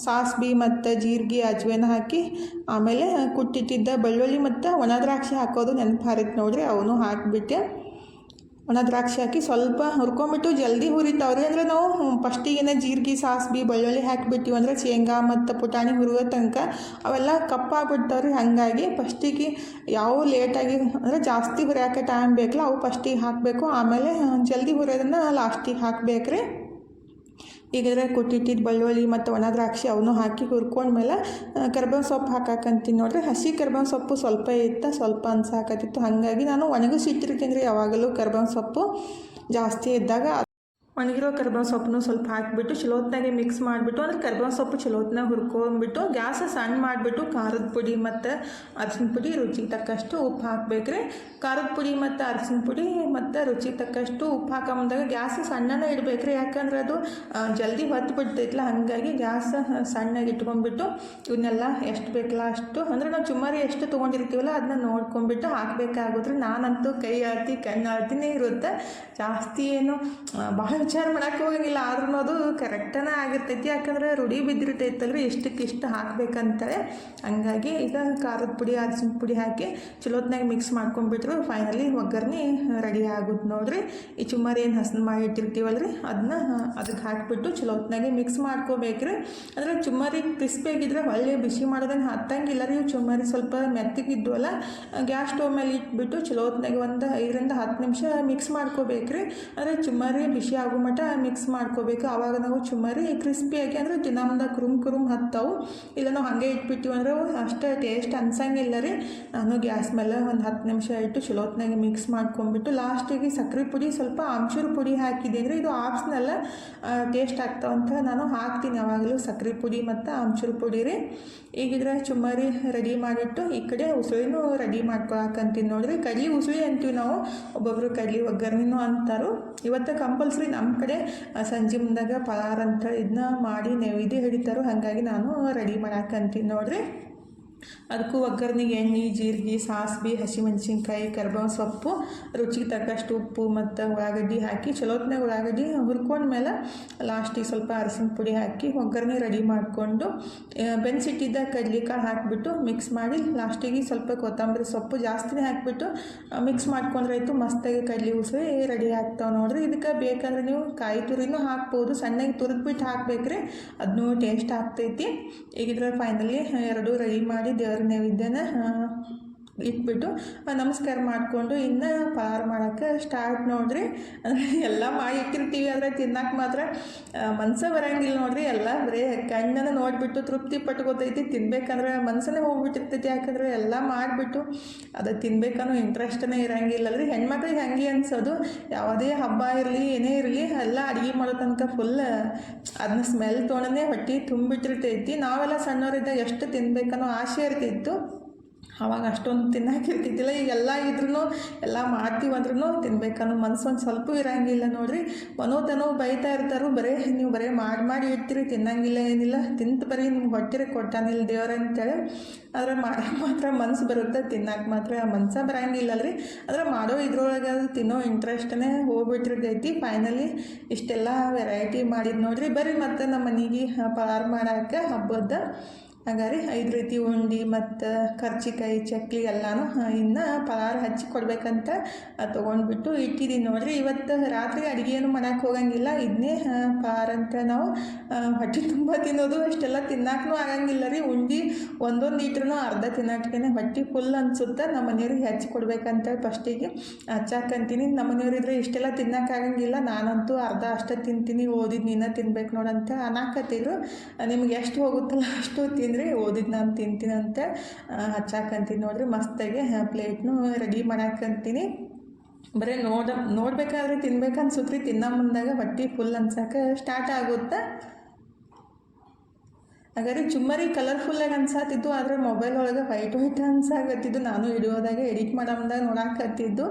ಸಾಸ್ಬಿ ಮತ್ತು ಜೀರಿಗೆ, ಅಜ್ವೇನ ಹಾಕಿ, ಆಮೇಲೆ ಕುಟ್ಟಿಟ್ಟಿದ್ದ ಬೆಳ್ಳುಳ್ಳಿ ಮತ್ತು ಒಣ ದ್ರಾಕ್ಷಿ ಹಾಕೋದು ನೆನಪು ಹಾರಿತ್ತು ನೋಡಿರಿ. ಅವನು ಹಾಕಿಬಿಟ್ಟೆ. ಒಣ ದ್ರಾಕ್ಷಿ ಹಾಕಿ ಸ್ವಲ್ಪ ಹುರ್ಕೊಂಬಿಟ್ಟು ಜಲ್ದಿ ಹುರಿತಾವ್ರಿ. ಅಂದರೆ ನಾವು ಫಸ್ಟಿಗೆ ಜೀರಿಗೆ ಸಾಸ್ಬಿ ಬೆಳ್ಳುಳ್ಳಿ ಹಾಕಿಬಿಟ್ಟಿವಿ ಅಂದರೆ ಶೇಂಗಾ ಮತ್ತು ಪುಟಾಣಿ ಹುರಿಯೋ ತನಕ ಅವೆಲ್ಲ ಕಪ್ಪಾಗ್ಬಿಡ್ತಾವ್ರಿ. ಹಾಗಾಗಿ ಫಸ್ಟಿಗೆ ಯಾವ ಲೇಟಾಗಿ ಅಂದರೆ ಜಾಸ್ತಿ ಹುರಿಯೋಕೆ ಟೈಮ್ ಬೇಕಲ್ಲ ಅವು ಫಸ್ಟಿಗೆ ಹಾಕಬೇಕು. ಆಮೇಲೆ ಜಲ್ದಿ ಹುರಿಯೋದನ್ನು ಲಾಸ್ಟಿಗೆ ಹಾಕ್ಬೇಕ್ರಿ. ಈಗಿದ್ರೆ ಕೊಟ್ಟಿಟ್ಟಿದ್ದು ಬೆಳ್ಳುಳ್ಳಿ ಮತ್ತು ಒಣ ದ್ರಾಕ್ಷಿ ಅವನ್ನೂ ಹಾಕಿ ಹುರ್ಕೊಂಡ್ಮೇಲೆ ಕರ್ಬೇವಿನ ಸೊಪ್ಪು ಹಾಕಾಕಂತೀನಿ. ನೋಡ್ರಿ, ಹಸಿ ಕರ್ಬೇವಿನ ಸೊಪ್ಪು ಸ್ವಲ್ಪ ಇತ್ತು ಸ್ವಲ್ಪ ಅನ್ಸಾಕತ್ತಿತ್ತು ಹಾಗಾಗಿ ನಾನು ಒಣಗಿಸಿಟ್ಟಿರ್ತೀನಿ ರೀ ಯಾವಾಗಲೂ ಕರ್ಬೇವಿನ ಸೊಪ್ಪು ಜಾಸ್ತಿ ಇದ್ದಾಗ. ಒಣಗಿರೋ ಕರ್ಬೇವು ಸೊಪ್ಪನ್ನು ಸ್ವಲ್ಪ ಹಾಕಿಬಿಟ್ಟು ಚಲೋತ್ನಾಗೆ ಮಿಕ್ಸ್ ಮಾಡಿಬಿಟ್ಟು, ಅಂದರೆ ಕರ್ಬೇವು ಸೊಪ್ಪು ಚಲೋತ್ನಾಗ ಹುರ್ಕೊಂಬಿಟ್ಟು ಗ್ಯಾಸ್ ಸಣ್ಣ ಮಾಡಿಬಿಟ್ಟು ಖಾರದ ಪುಡಿ ಮತ್ತು ಅರ್ಶಿನ ಪುಡಿ, ರುಚಿಗೆ ತಕ್ಕಷ್ಟು ಉಪ್ಪು ಹಾಕ್ಬೇಕ್ರಿ. ಖಾರದ ಪುಡಿ ಮತ್ತು ಅರ್ಶಿನ ಪುಡಿ ಮತ್ತು ರುಚಿಗೆ ತಕ್ಕಷ್ಟು ಉಪ್ಪು ಹಾಕೊಂಬಂದಾಗ ಗ್ಯಾಸ್ ಸಣ್ಣನೇ ಇಡಬೇಕ್ರಿ. ಯಾಕಂದ್ರೆ ಅದು ಜಲ್ದಿ ಹೊತ್ತು ಬಿಡ್ತೈತಲ್ಲ ಹಾಗಾಗಿ ಗ್ಯಾಸ್ ಸಣ್ಣಗೆ ಇಟ್ಕೊಂಡ್ಬಿಟ್ಟು ಇವನ್ನೆಲ್ಲ ಎಷ್ಟು ಬೇಕಲ್ಲ ಅಷ್ಟು, ಅಂದರೆ ನಾವು ಚುಮ್ಮಾರಿ ಎಷ್ಟು ತೊಗೊಂಡಿರ್ತೀವಲ್ಲ ಅದನ್ನ ನೋಡ್ಕೊಂಬಿಟ್ಟು ಹಾಕಬೇಕಾಗುತ್ತೆ. ನಾನಂತೂ ಕೈ ಆಡ್ತಿ ಕಣ್ಣು ಆಡ್ತಿನೇ ಇರುತ್ತೆ. ಜಾಸ್ತಿ ಏನು ಭಾಳ ವಿಚಾರ ಮಾಡಕ್ಕೆ ಹೋಗಂಗಿಲ್ಲ ಆದ್ರೂ ಅದು ಕರೆಕ್ಟನೇ ಆಗಿರ್ತೈತಿ. ಯಾಕಂದ್ರೆ ರೂಢಿ ಬಿದ್ದಿರ್ತೈತಲ್ರಿ ಇಷ್ಟಕ್ಕೆ ಇಷ್ಟು ಹಾಕ್ಬೇಕಂತೇಳಿ. ಹಂಗಾಗಿ ಈಗ ಖಾರದ ಪುಡಿ ಅರಸಿನ ಪುಡಿ ಹಾಕಿ ಚಲೋತ್ನಾಗ ಮಿಕ್ಸ್ ಮಾಡ್ಕೊಂಡ್ಬಿಟ್ರು ಫೈನಲಿ ಒಗ್ಗರಣೆ ರೆಡಿ ಆಗುತ್ತೆ ನೋಡ್ರಿ. ಈ ಚುಮ್ಮರಿ ಏನು ಹಸನ್ ಮಾಡಿ ಇಟ್ಟಿರ್ತೀವಲ್ರಿ ಅದನ್ನ ಅದಕ್ಕೆ ಹಾಕಿಬಿಟ್ಟು ಚಲೋತ್ನಾಗೆ ಮಿಕ್ಸ್ ಮಾಡ್ಕೋಬೇಕ್ರಿ. ಅಂದ್ರೆ ಚುಮ್ಮರಿ ಕ್ರಿಸ್ಪಿಯಾಗಿದ್ರೆ ಒಳ್ಳೆ ಬಿಸಿ ಮಾಡೋದನ್ನ ಹತ್ತಂಗಿಲ್ಲ ರೀ, ಚುಮ್ಮಾರಿ ಚುಮ್ಮರಿ ಸ್ವಲ್ಪ ಮೆತ್ತಗಿದ್ವಲ್ಲ ಗ್ಯಾಸ್ ಸ್ಟೋವ್ ಮೇಲೆ ಇಟ್ಬಿಟ್ಟು ಚಲೋತ್ನಾಗೆ ಒಂದು ಐದರಿಂದ ಹತ್ತು ನಿಮಿಷ ಮಿಕ್ಸ್ ಮಾಡ್ಕೋಬೇಕ್ರಿ. ಅಂದರೆ ಚುಮ್ಮರಿ ಬಿಸಿ ಆಗೋ ಮಟ್ಟ ಮಿಕ್ಸ್ ಮಾಡ್ಕೋಬೇಕು. ಆವಾಗ ನಾವು ಚುಮ್ಮರಿ ಕ್ರಿಸ್ಪಿಯಾಗಿ ಅಂದರೆ ನಮ್ದು ಕುರುಮ್ ಕುರುಮ್ ಹತ್ತವು. ಇಲ್ಲ ನಾವು ಹಾಗೆ ಇಟ್ಬಿಟ್ಟಿವಿ ಅಂದ್ರೆ ಅಷ್ಟೇ ಟೇಸ್ಟ್ ಅನ್ಸಂಗಿಲ್ಲ ರೀ. ನಾನು ಗ್ಯಾಸ್ ಮೇಲೆ ಒಂದು ಹತ್ತು ನಿಮಿಷ ಇಟ್ಟು ಚಲೋತ್ನಾಗೆ ಮಿಕ್ಸ್ ಮಾಡ್ಕೊಂಡ್ಬಿಟ್ಟು ಲಾಸ್ಟಿಗೆ ಸಕ್ಕರೆ ಪುಡಿ ಸ್ವಲ್ಪ ಆಮ್ಚೂರು ಪುಡಿ ಹಾಕಿದ್ದೀನಿ ಇದು ಆಪ್ಸ್ನೆಲ್ಲ ಟೇಸ್ಟ್ ಆಗ್ತಾವಂತ ನಾನು ಹಾಕ್ತೀನಿ ಯಾವಾಗಲೂ ಸಕ್ಕರೆ ಪುಡಿ ಮತ್ತು ಆಮ್ಚೂರು ಪುಡಿ ರೀ. ಈಗಿದ್ರೆ ಚುಮ್ಮರಿ ರೆಡಿ ಮಾಡಿಟ್ಟು ಈ ಕಡೆ ಉಸುಳಿನೂ ರೆಡಿ ಮಾಡ್ಕೊಳಕಂತೀನಿ ನೋಡ್ರಿ. ಕಡ್ಲಿ ಉಸುಳಿ ಅಂತೀವಿ ನಾವು. ಒಬ್ಬೊಬ್ರು ಕಡ್ಲಿ ಒಗ್ಗರಣೆನೂ ಅಂತಾರೋ. ಇವತ್ತು ಕಂಪಲ್ಸರಿ ನಮ್ಮ ಕಡೆ ಆ, ಸಂಜೆ ಮುಂದಾಗ ಪಲಾರ ಅಂತ ಇದನ್ನ ಮಾಡಿ ನೈವೇದ್ಯ ಹಿಡಿತಾರೋ ಹಾಗಾಗಿ ನಾನು ರೆಡಿ ಮಾಡಾಕಂತೀನಿ ನೋಡ್ರಿ. ಅದಕ್ಕೂ ಒಗ್ಗರ್ನಿಗೆ ಎಣ್ಣೆ, ಜೀರಿಗೆ, ಸಾಸ್ವೆ, ಹಸಿಮೆಣಸಿನ್ಕಾಯಿ, ಕರ್ಬೇವು ಸೊಪ್ಪು, ರುಚಿಗೆ ತಕ್ಕಷ್ಟು ಉಪ್ಪು ಮತ್ತು ಉಳ್ಳಾಗಡ್ಡಿ ಹಾಕಿ ಚಲೋತ್ನಾಗ ಉಳ್ಳಾಗಡ್ಡಿ ಹುರ್ಕೊಂಡ್ಮೇಲೆ ಲಾಸ್ಟಿಗೆ ಸ್ವಲ್ಪ ಅರಸಿನ ಪುಡಿ ಹಾಕಿ ಒಗ್ಗರಣೆ ರೆಡಿ ಮಾಡಿಕೊಂಡು ಬೆನ್ಸಿಟ್ಟಿದ್ದ ಕಡ್ಲಿಕಾಳು ಹಾಕಿಬಿಟ್ಟು ಮಿಕ್ಸ್ ಮಾಡಿ ಲಾಸ್ಟಿಗೆ ಸ್ವಲ್ಪ ಕೊತ್ತಂಬರಿ ಸೊಪ್ಪು ಜಾಸ್ತಿನೇ ಹಾಕಿಬಿಟ್ಟು ಮಿಕ್ಸ್ ಮಾಡ್ಕೊಂಡ್ರೆ ಆಯಿತು, ಮಸ್ತಾಗಿ ಕಡ್ಲಿ ಉಸಿರಿ ರೆಡಿ ಆಗ್ತಾವೆ ನೋಡ್ರಿ. ಇದಕ್ಕೆ ಬೇಕಂದ್ರೆ ನೀವು ಕಾಯಿ ತುರಿನೂ ಹಾಕ್ಬೋದು, ಸಣ್ಣಗೆ ತುರಿದ್ಬಿಟ್ಟು ಹಾಕ್ಬೇಕ್ರಿ ಅದನ್ನೂ ಟೇಸ್ಟ್ ಆಗ್ತೈತಿ. ಈಗಿದ್ರೆ ಫೈನಲಿ ಎರಡು ರೆಡಿ ಮಾಡಿ ದೇವ್ರ ನೈವೇದ್ಯನ ಆ, ಇಟ್ಬಿಟ್ಟು ನಮಸ್ಕಾರ ಮಾಡಿಕೊಂಡು ಇನ್ನು ಪಾರು ಮಾಡೋಕ್ಕೆ ಸ್ಟಾರ್ಟ್ ನೋಡ್ರಿ. ಅಂದ್ರೆ ಎಲ್ಲ ಮಾಡಿ ಇಟ್ಟಿರ್ತೀವಿ, ಆದರೆ ತಿನ್ನಕ್ಕೆ ಮಾತ್ರ ಮನ್ಸ ಬರಂಗಿಲ್ಲ ನೋಡ್ರಿ. ಎಲ್ಲ ಬರೀ ಕಣ್ಣನ್ನು ನೋಡಿಬಿಟ್ಟು ತೃಪ್ತಿ ಪಟ್ಕೋತೈತಿ. ತಿನ್ಬೇಕಂದ್ರೆ ಮನ್ಸನ್ನೇ ಹೋಗ್ಬಿಟ್ಟಿರ್ತೈತಿ. ಯಾಕಂದರೆ ಎಲ್ಲ ಮಾಡಿಬಿಟ್ಟು, ಅದು ತಿನ್ಬೇಕನ್ನೋ ಇಂಟ್ರೆಸ್ಟನೇ ಇರೋಂಗಿಲ್ಲ ರೀ ಹೆಣ್ಮಕ್ಳಿಗೆ ಹಂಗೆ ಅನ್ಸೋದು. ಯಾವುದೇ ಹಬ್ಬ ಇರಲಿ, ಏನೇ ಇರಲಿ, ಎಲ್ಲ ಅಡುಗೆ ಮಾಡೋ ತನಕ ಫುಲ್ ಅದನ್ನ ಸ್ಮೆಲ್ ತೊಗೊಂಡೇ ಹೊಟ್ಟೆ ತುಂಬಿಟ್ಟಿರ್ತೈತಿ. ನಾವೆಲ್ಲ ಸಣ್ಣವರಿದ್ದಾಗ ಎಷ್ಟು ತಿನ್ಬೇಕನ್ನೋ ಆಸೆ ಇರ್ತಿತ್ತು. ಅವಾಗ ಅಷ್ಟೊಂದು ತಿನ್ನಕ್ಕಿರ್ತಿದ್ದಿಲ್ಲ ಈಗ ಎಲ್ಲ ಇದ್ರೂ ಎಲ್ಲ ಮಾಡ್ತೀವಿ ಅಂದ್ರೂ ತಿನ್ಬೇಕನ್ನೋ ಮನ್ಸು ಒಂದು ಸ್ವಲ್ಪ ಇರಂಗಿಲ್ಲ ನೋಡ್ರಿ. ಮನೋತನೋ ಬೈತಾ ಇರ್ತಾರೋ. ಬರೀ ನೀವು ಬರೀ ಮಾಡಿ ಮಾಡಿ ಇಡ್ತೀರಿ, ತಿನ್ನಂಗಿಲ್ಲ ಏನಿಲ್ಲ. ತಿಂತು ಬರೀ ನಿಮ್ಗೆ ಹೊಟ್ಟೆರೆ ಕೊಟ್ಟಾನಿಲ್ಲ ದೇವ್ರ ಅಂತೇಳಿ. ಆದರೆ ಮಾಡಕ್ಕೆ ಮಾತ್ರ ಮನಸ್ಸು ಬರುತ್ತೆ. ತಿನ್ನಕ್ಕೆ ಮಾತ್ರ ಆ ಮನ್ಸ ರೀ ಆದರೆ ಮಾಡೋ ಇದ್ರೊಳಗೆ ತಿನ್ನೋ ಇಂಟ್ರೆಸ್ಟನ್ನೇ ಹೋಗ್ಬಿಟ್ಟಿರ್ತೈತಿ. ಫೈನಲಿ ಇಷ್ಟೆಲ್ಲ ವೆರೈಟಿ ಮಾಡಿದ್ದು ನೋಡಿರಿ. ಬರ್ರಿ ಮತ್ತೆ ನಮ್ಮ ಮನೆಗೆ ಪಾರ್ ಮಾಡೋಕ್ಕೆ ಹಬ್ಬದ ಹಾಗಾದ್ರೆ ಐದು ರೀತಿ ಉಂಡಿ ಮತ್ತು ಕರ್ಚಿಕಾಯಿ ಚಕ್ಲಿ ಎಲ್ಲನೂ ಇನ್ನು ಪಲಾರ ಹಚ್ಚಿ ಕೊಡ್ಬೇಕಂತ ತೊಗೊಂಡ್ಬಿಟ್ಟು ಇಟ್ಟಿದ್ದೀನಿ ನೋಡ್ರಿ. ಇವತ್ತು ರಾತ್ರಿ ಅಡುಗೆ ಏನು ಮಾಡಕ್ಕೆ ಹೋಗಂಗಿಲ್ಲ ಇದನ್ನೇ ಪಲಾರ ಅಂತ ನಾವು ಹೊಟ್ಟೆ ತುಂಬ ತಿನ್ನೋದು, ಅಷ್ಟೆಲ್ಲ ತಿನ್ನಕ್ಕೂ ಆಗಂಗಿಲ್ಲ ರೀ. ಉಂಡಿ ಒಂದೊಂದು ಲೀಟ್ರೂ ಅರ್ಧ ತಿನ್ನಕ್ಕೇನೆ ಹೊಟ್ಟೆ ಫುಲ್ ಅನ್ಸುತ್ತೆ ನಮ್ಮ ಮನೆಯವ್ರಿಗೆ ಹಚ್ಚಿ ಕೊಡ್ಬೇಕಂತ ಫಸ್ಟಿಗೆ. ಹಚ್ಚಾಕಂತೀನಿ ನಮ್ಮ ಮನೆಯವ್ರಿದ್ರೆ ಇಷ್ಟೆಲ್ಲ ತಿನ್ನಕ್ಕಾಗಂಗಿಲ್ಲ ನಾನಂತೂ ಅರ್ಧ ಅಷ್ಟೇ ತಿಂತೀನಿ. ಓದಿದ್ದು ನೀನು ತಿನ್ಬೇಕು ನೋಡಂತ ಅನಾಕತ್ತಿದ್ರು ನಿಮ್ಗೆ ಎಷ್ಟು ಹೋಗುತ್ತಲ್ಲ ಅಷ್ಟು ತಿಂದ್ರಿ ಓದಿದ್ದು ನಾನು ತಿಂತೀನಿ ಅಂತ ಹಚ್ಚಾಕಂತೀನಿ. ನೋಡ್ರಿ ಮಸ್ತಾಗಿ ಪ್ಲೇಟ್ನು ರೆಡಿ ಮಾಡಾಕಂತೀನಿ. ಬರೀ ನೋಡ, ನೋಡ್ಬೇಕಾದ್ರೆ ತಿನ್ಬೇಕು ಅನ್ಸುತ್ತೆ ರೀ ತಿನ್ನೋ ಮುಂದಾಗ ಹೊಟ್ಟೆ ಫುಲ್ ಅನ್ಸಕ್ಕೆ ಸ್ಟಾರ್ಟ್ ಆಗುತ್ತೆ? ಹಾಗಾದ್ರೆ ಚುಮ್ಮರಿ ಕಲರ್ಫುಲ್ಲಾಗಿ ಅನ್ಸಾತಿದ್ದು ಆದರೆ ಮೊಬೈಲ್ ಒಳಗೆ ವೈಟ್ ವೈಟ್ ಅನ್ಸಾಕತ್ತಿದ್ದು, ನಾನು ವಿಡಿಯೋದಾಗ ಎಡಿಟ್ ಮಾಡಮ್ದಾಗ ನೋಡಾಕತ್ತಿದ್ದು,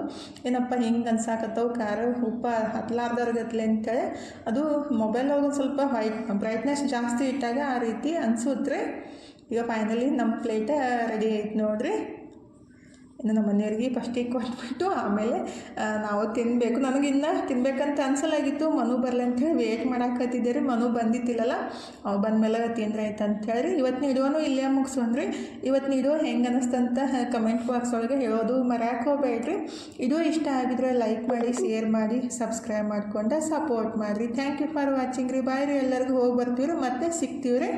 ಏನಪ್ಪ ಹಿಂಗೆ ಅನ್ಸಾಕತ್ತವು, ಖಾರ ಉಪ್ಪ ಹತ್ಲಾರ್ದವ್ರಿಗತ್ಲೆ ಅಂತೇಳಿ. ಅದು ಮೊಬೈಲ್ ಒಳಗೆ ಸ್ವಲ್ಪ ವೈಟ್ ಬ್ರೈಟ್ನೆಸ್ ಜಾಸ್ತಿ ಇಟ್ಟಾಗ ಆ ರೀತಿ ಅನ್ಸುತ್ತೆ ಈಗ ಫೈನಲಿ ನಮ್ಮ ಪ್ಲೇಟ ರೆಡಿ ಆಯ್ತು ನೋಡ್ರಿ. ಇನ್ನು ನಮ್ಮ ಮನೆಯವ್ರಿಗೆ ಫಸ್ಟಿಗೆ ಕೊಟ್ಬಿಟ್ಟು ಆಮೇಲೆ ನಾವು ತಿನ್ನಬೇಕು ನನಗಿನ್ನ ತಿನ್ಬೇಕಂತ ಅನ್ಸಲಾಗಿತ್ತು. ಮನು ಬರಲಿ ಅಂಥೇಳಿ ವೇಟ್ ಮಾಡಾಕತ್ತಿದ್ದೆ ರೀ ಮನು ಬಂದಿತ್ತಿಲ್ಲಲ್ಲ. ಅವು ಬಂದಮೇಲೆ ತಿಂದ್ರೆ ಆಯ್ತು ಅಂಥೇಳಿ ಇವತ್ತು ನೀಡುವನು ಇಲ್ಲೇ ಮುಗಿಸ್ಕೊಂಡ್ರಿ. ಇವತ್ತು ನೀಡುವ ಹೆಂಗೆ ಅನ್ನಿಸ್ತಂತ ಕಮೆಂಟ್ ಬಾಕ್ಸ್ ಒಳಗೆ ಹೇಳೋದು ಮರ್ಯಾಕೆ ಹೋಗ್ಬೇಡ್ರಿ. ಇದು ಇಷ್ಟ ಆಗಿದ್ರೆ ಲೈಕ್ ಮಾಡಿ ಶೇರ್ ಮಾಡಿ ಸಬ್ಸ್ಕ್ರೈಬ್ ಮಾಡ್ಕೊಂಡು ಸಪೋರ್ಟ್ ಮಾಡಿರಿ. ಥ್ಯಾಂಕ್ ಯು ಫಾರ್ ವಾಚಿಂಗ್ ರೀ. ಬಾಯ್ ರೀ ಎಲ್ಲರಿಗೂ. ಹೋಗಿ ಬರ್ತೀವಿ ಮತ್ತೆ ಸಿಗ್ತೀವಿ ರೀ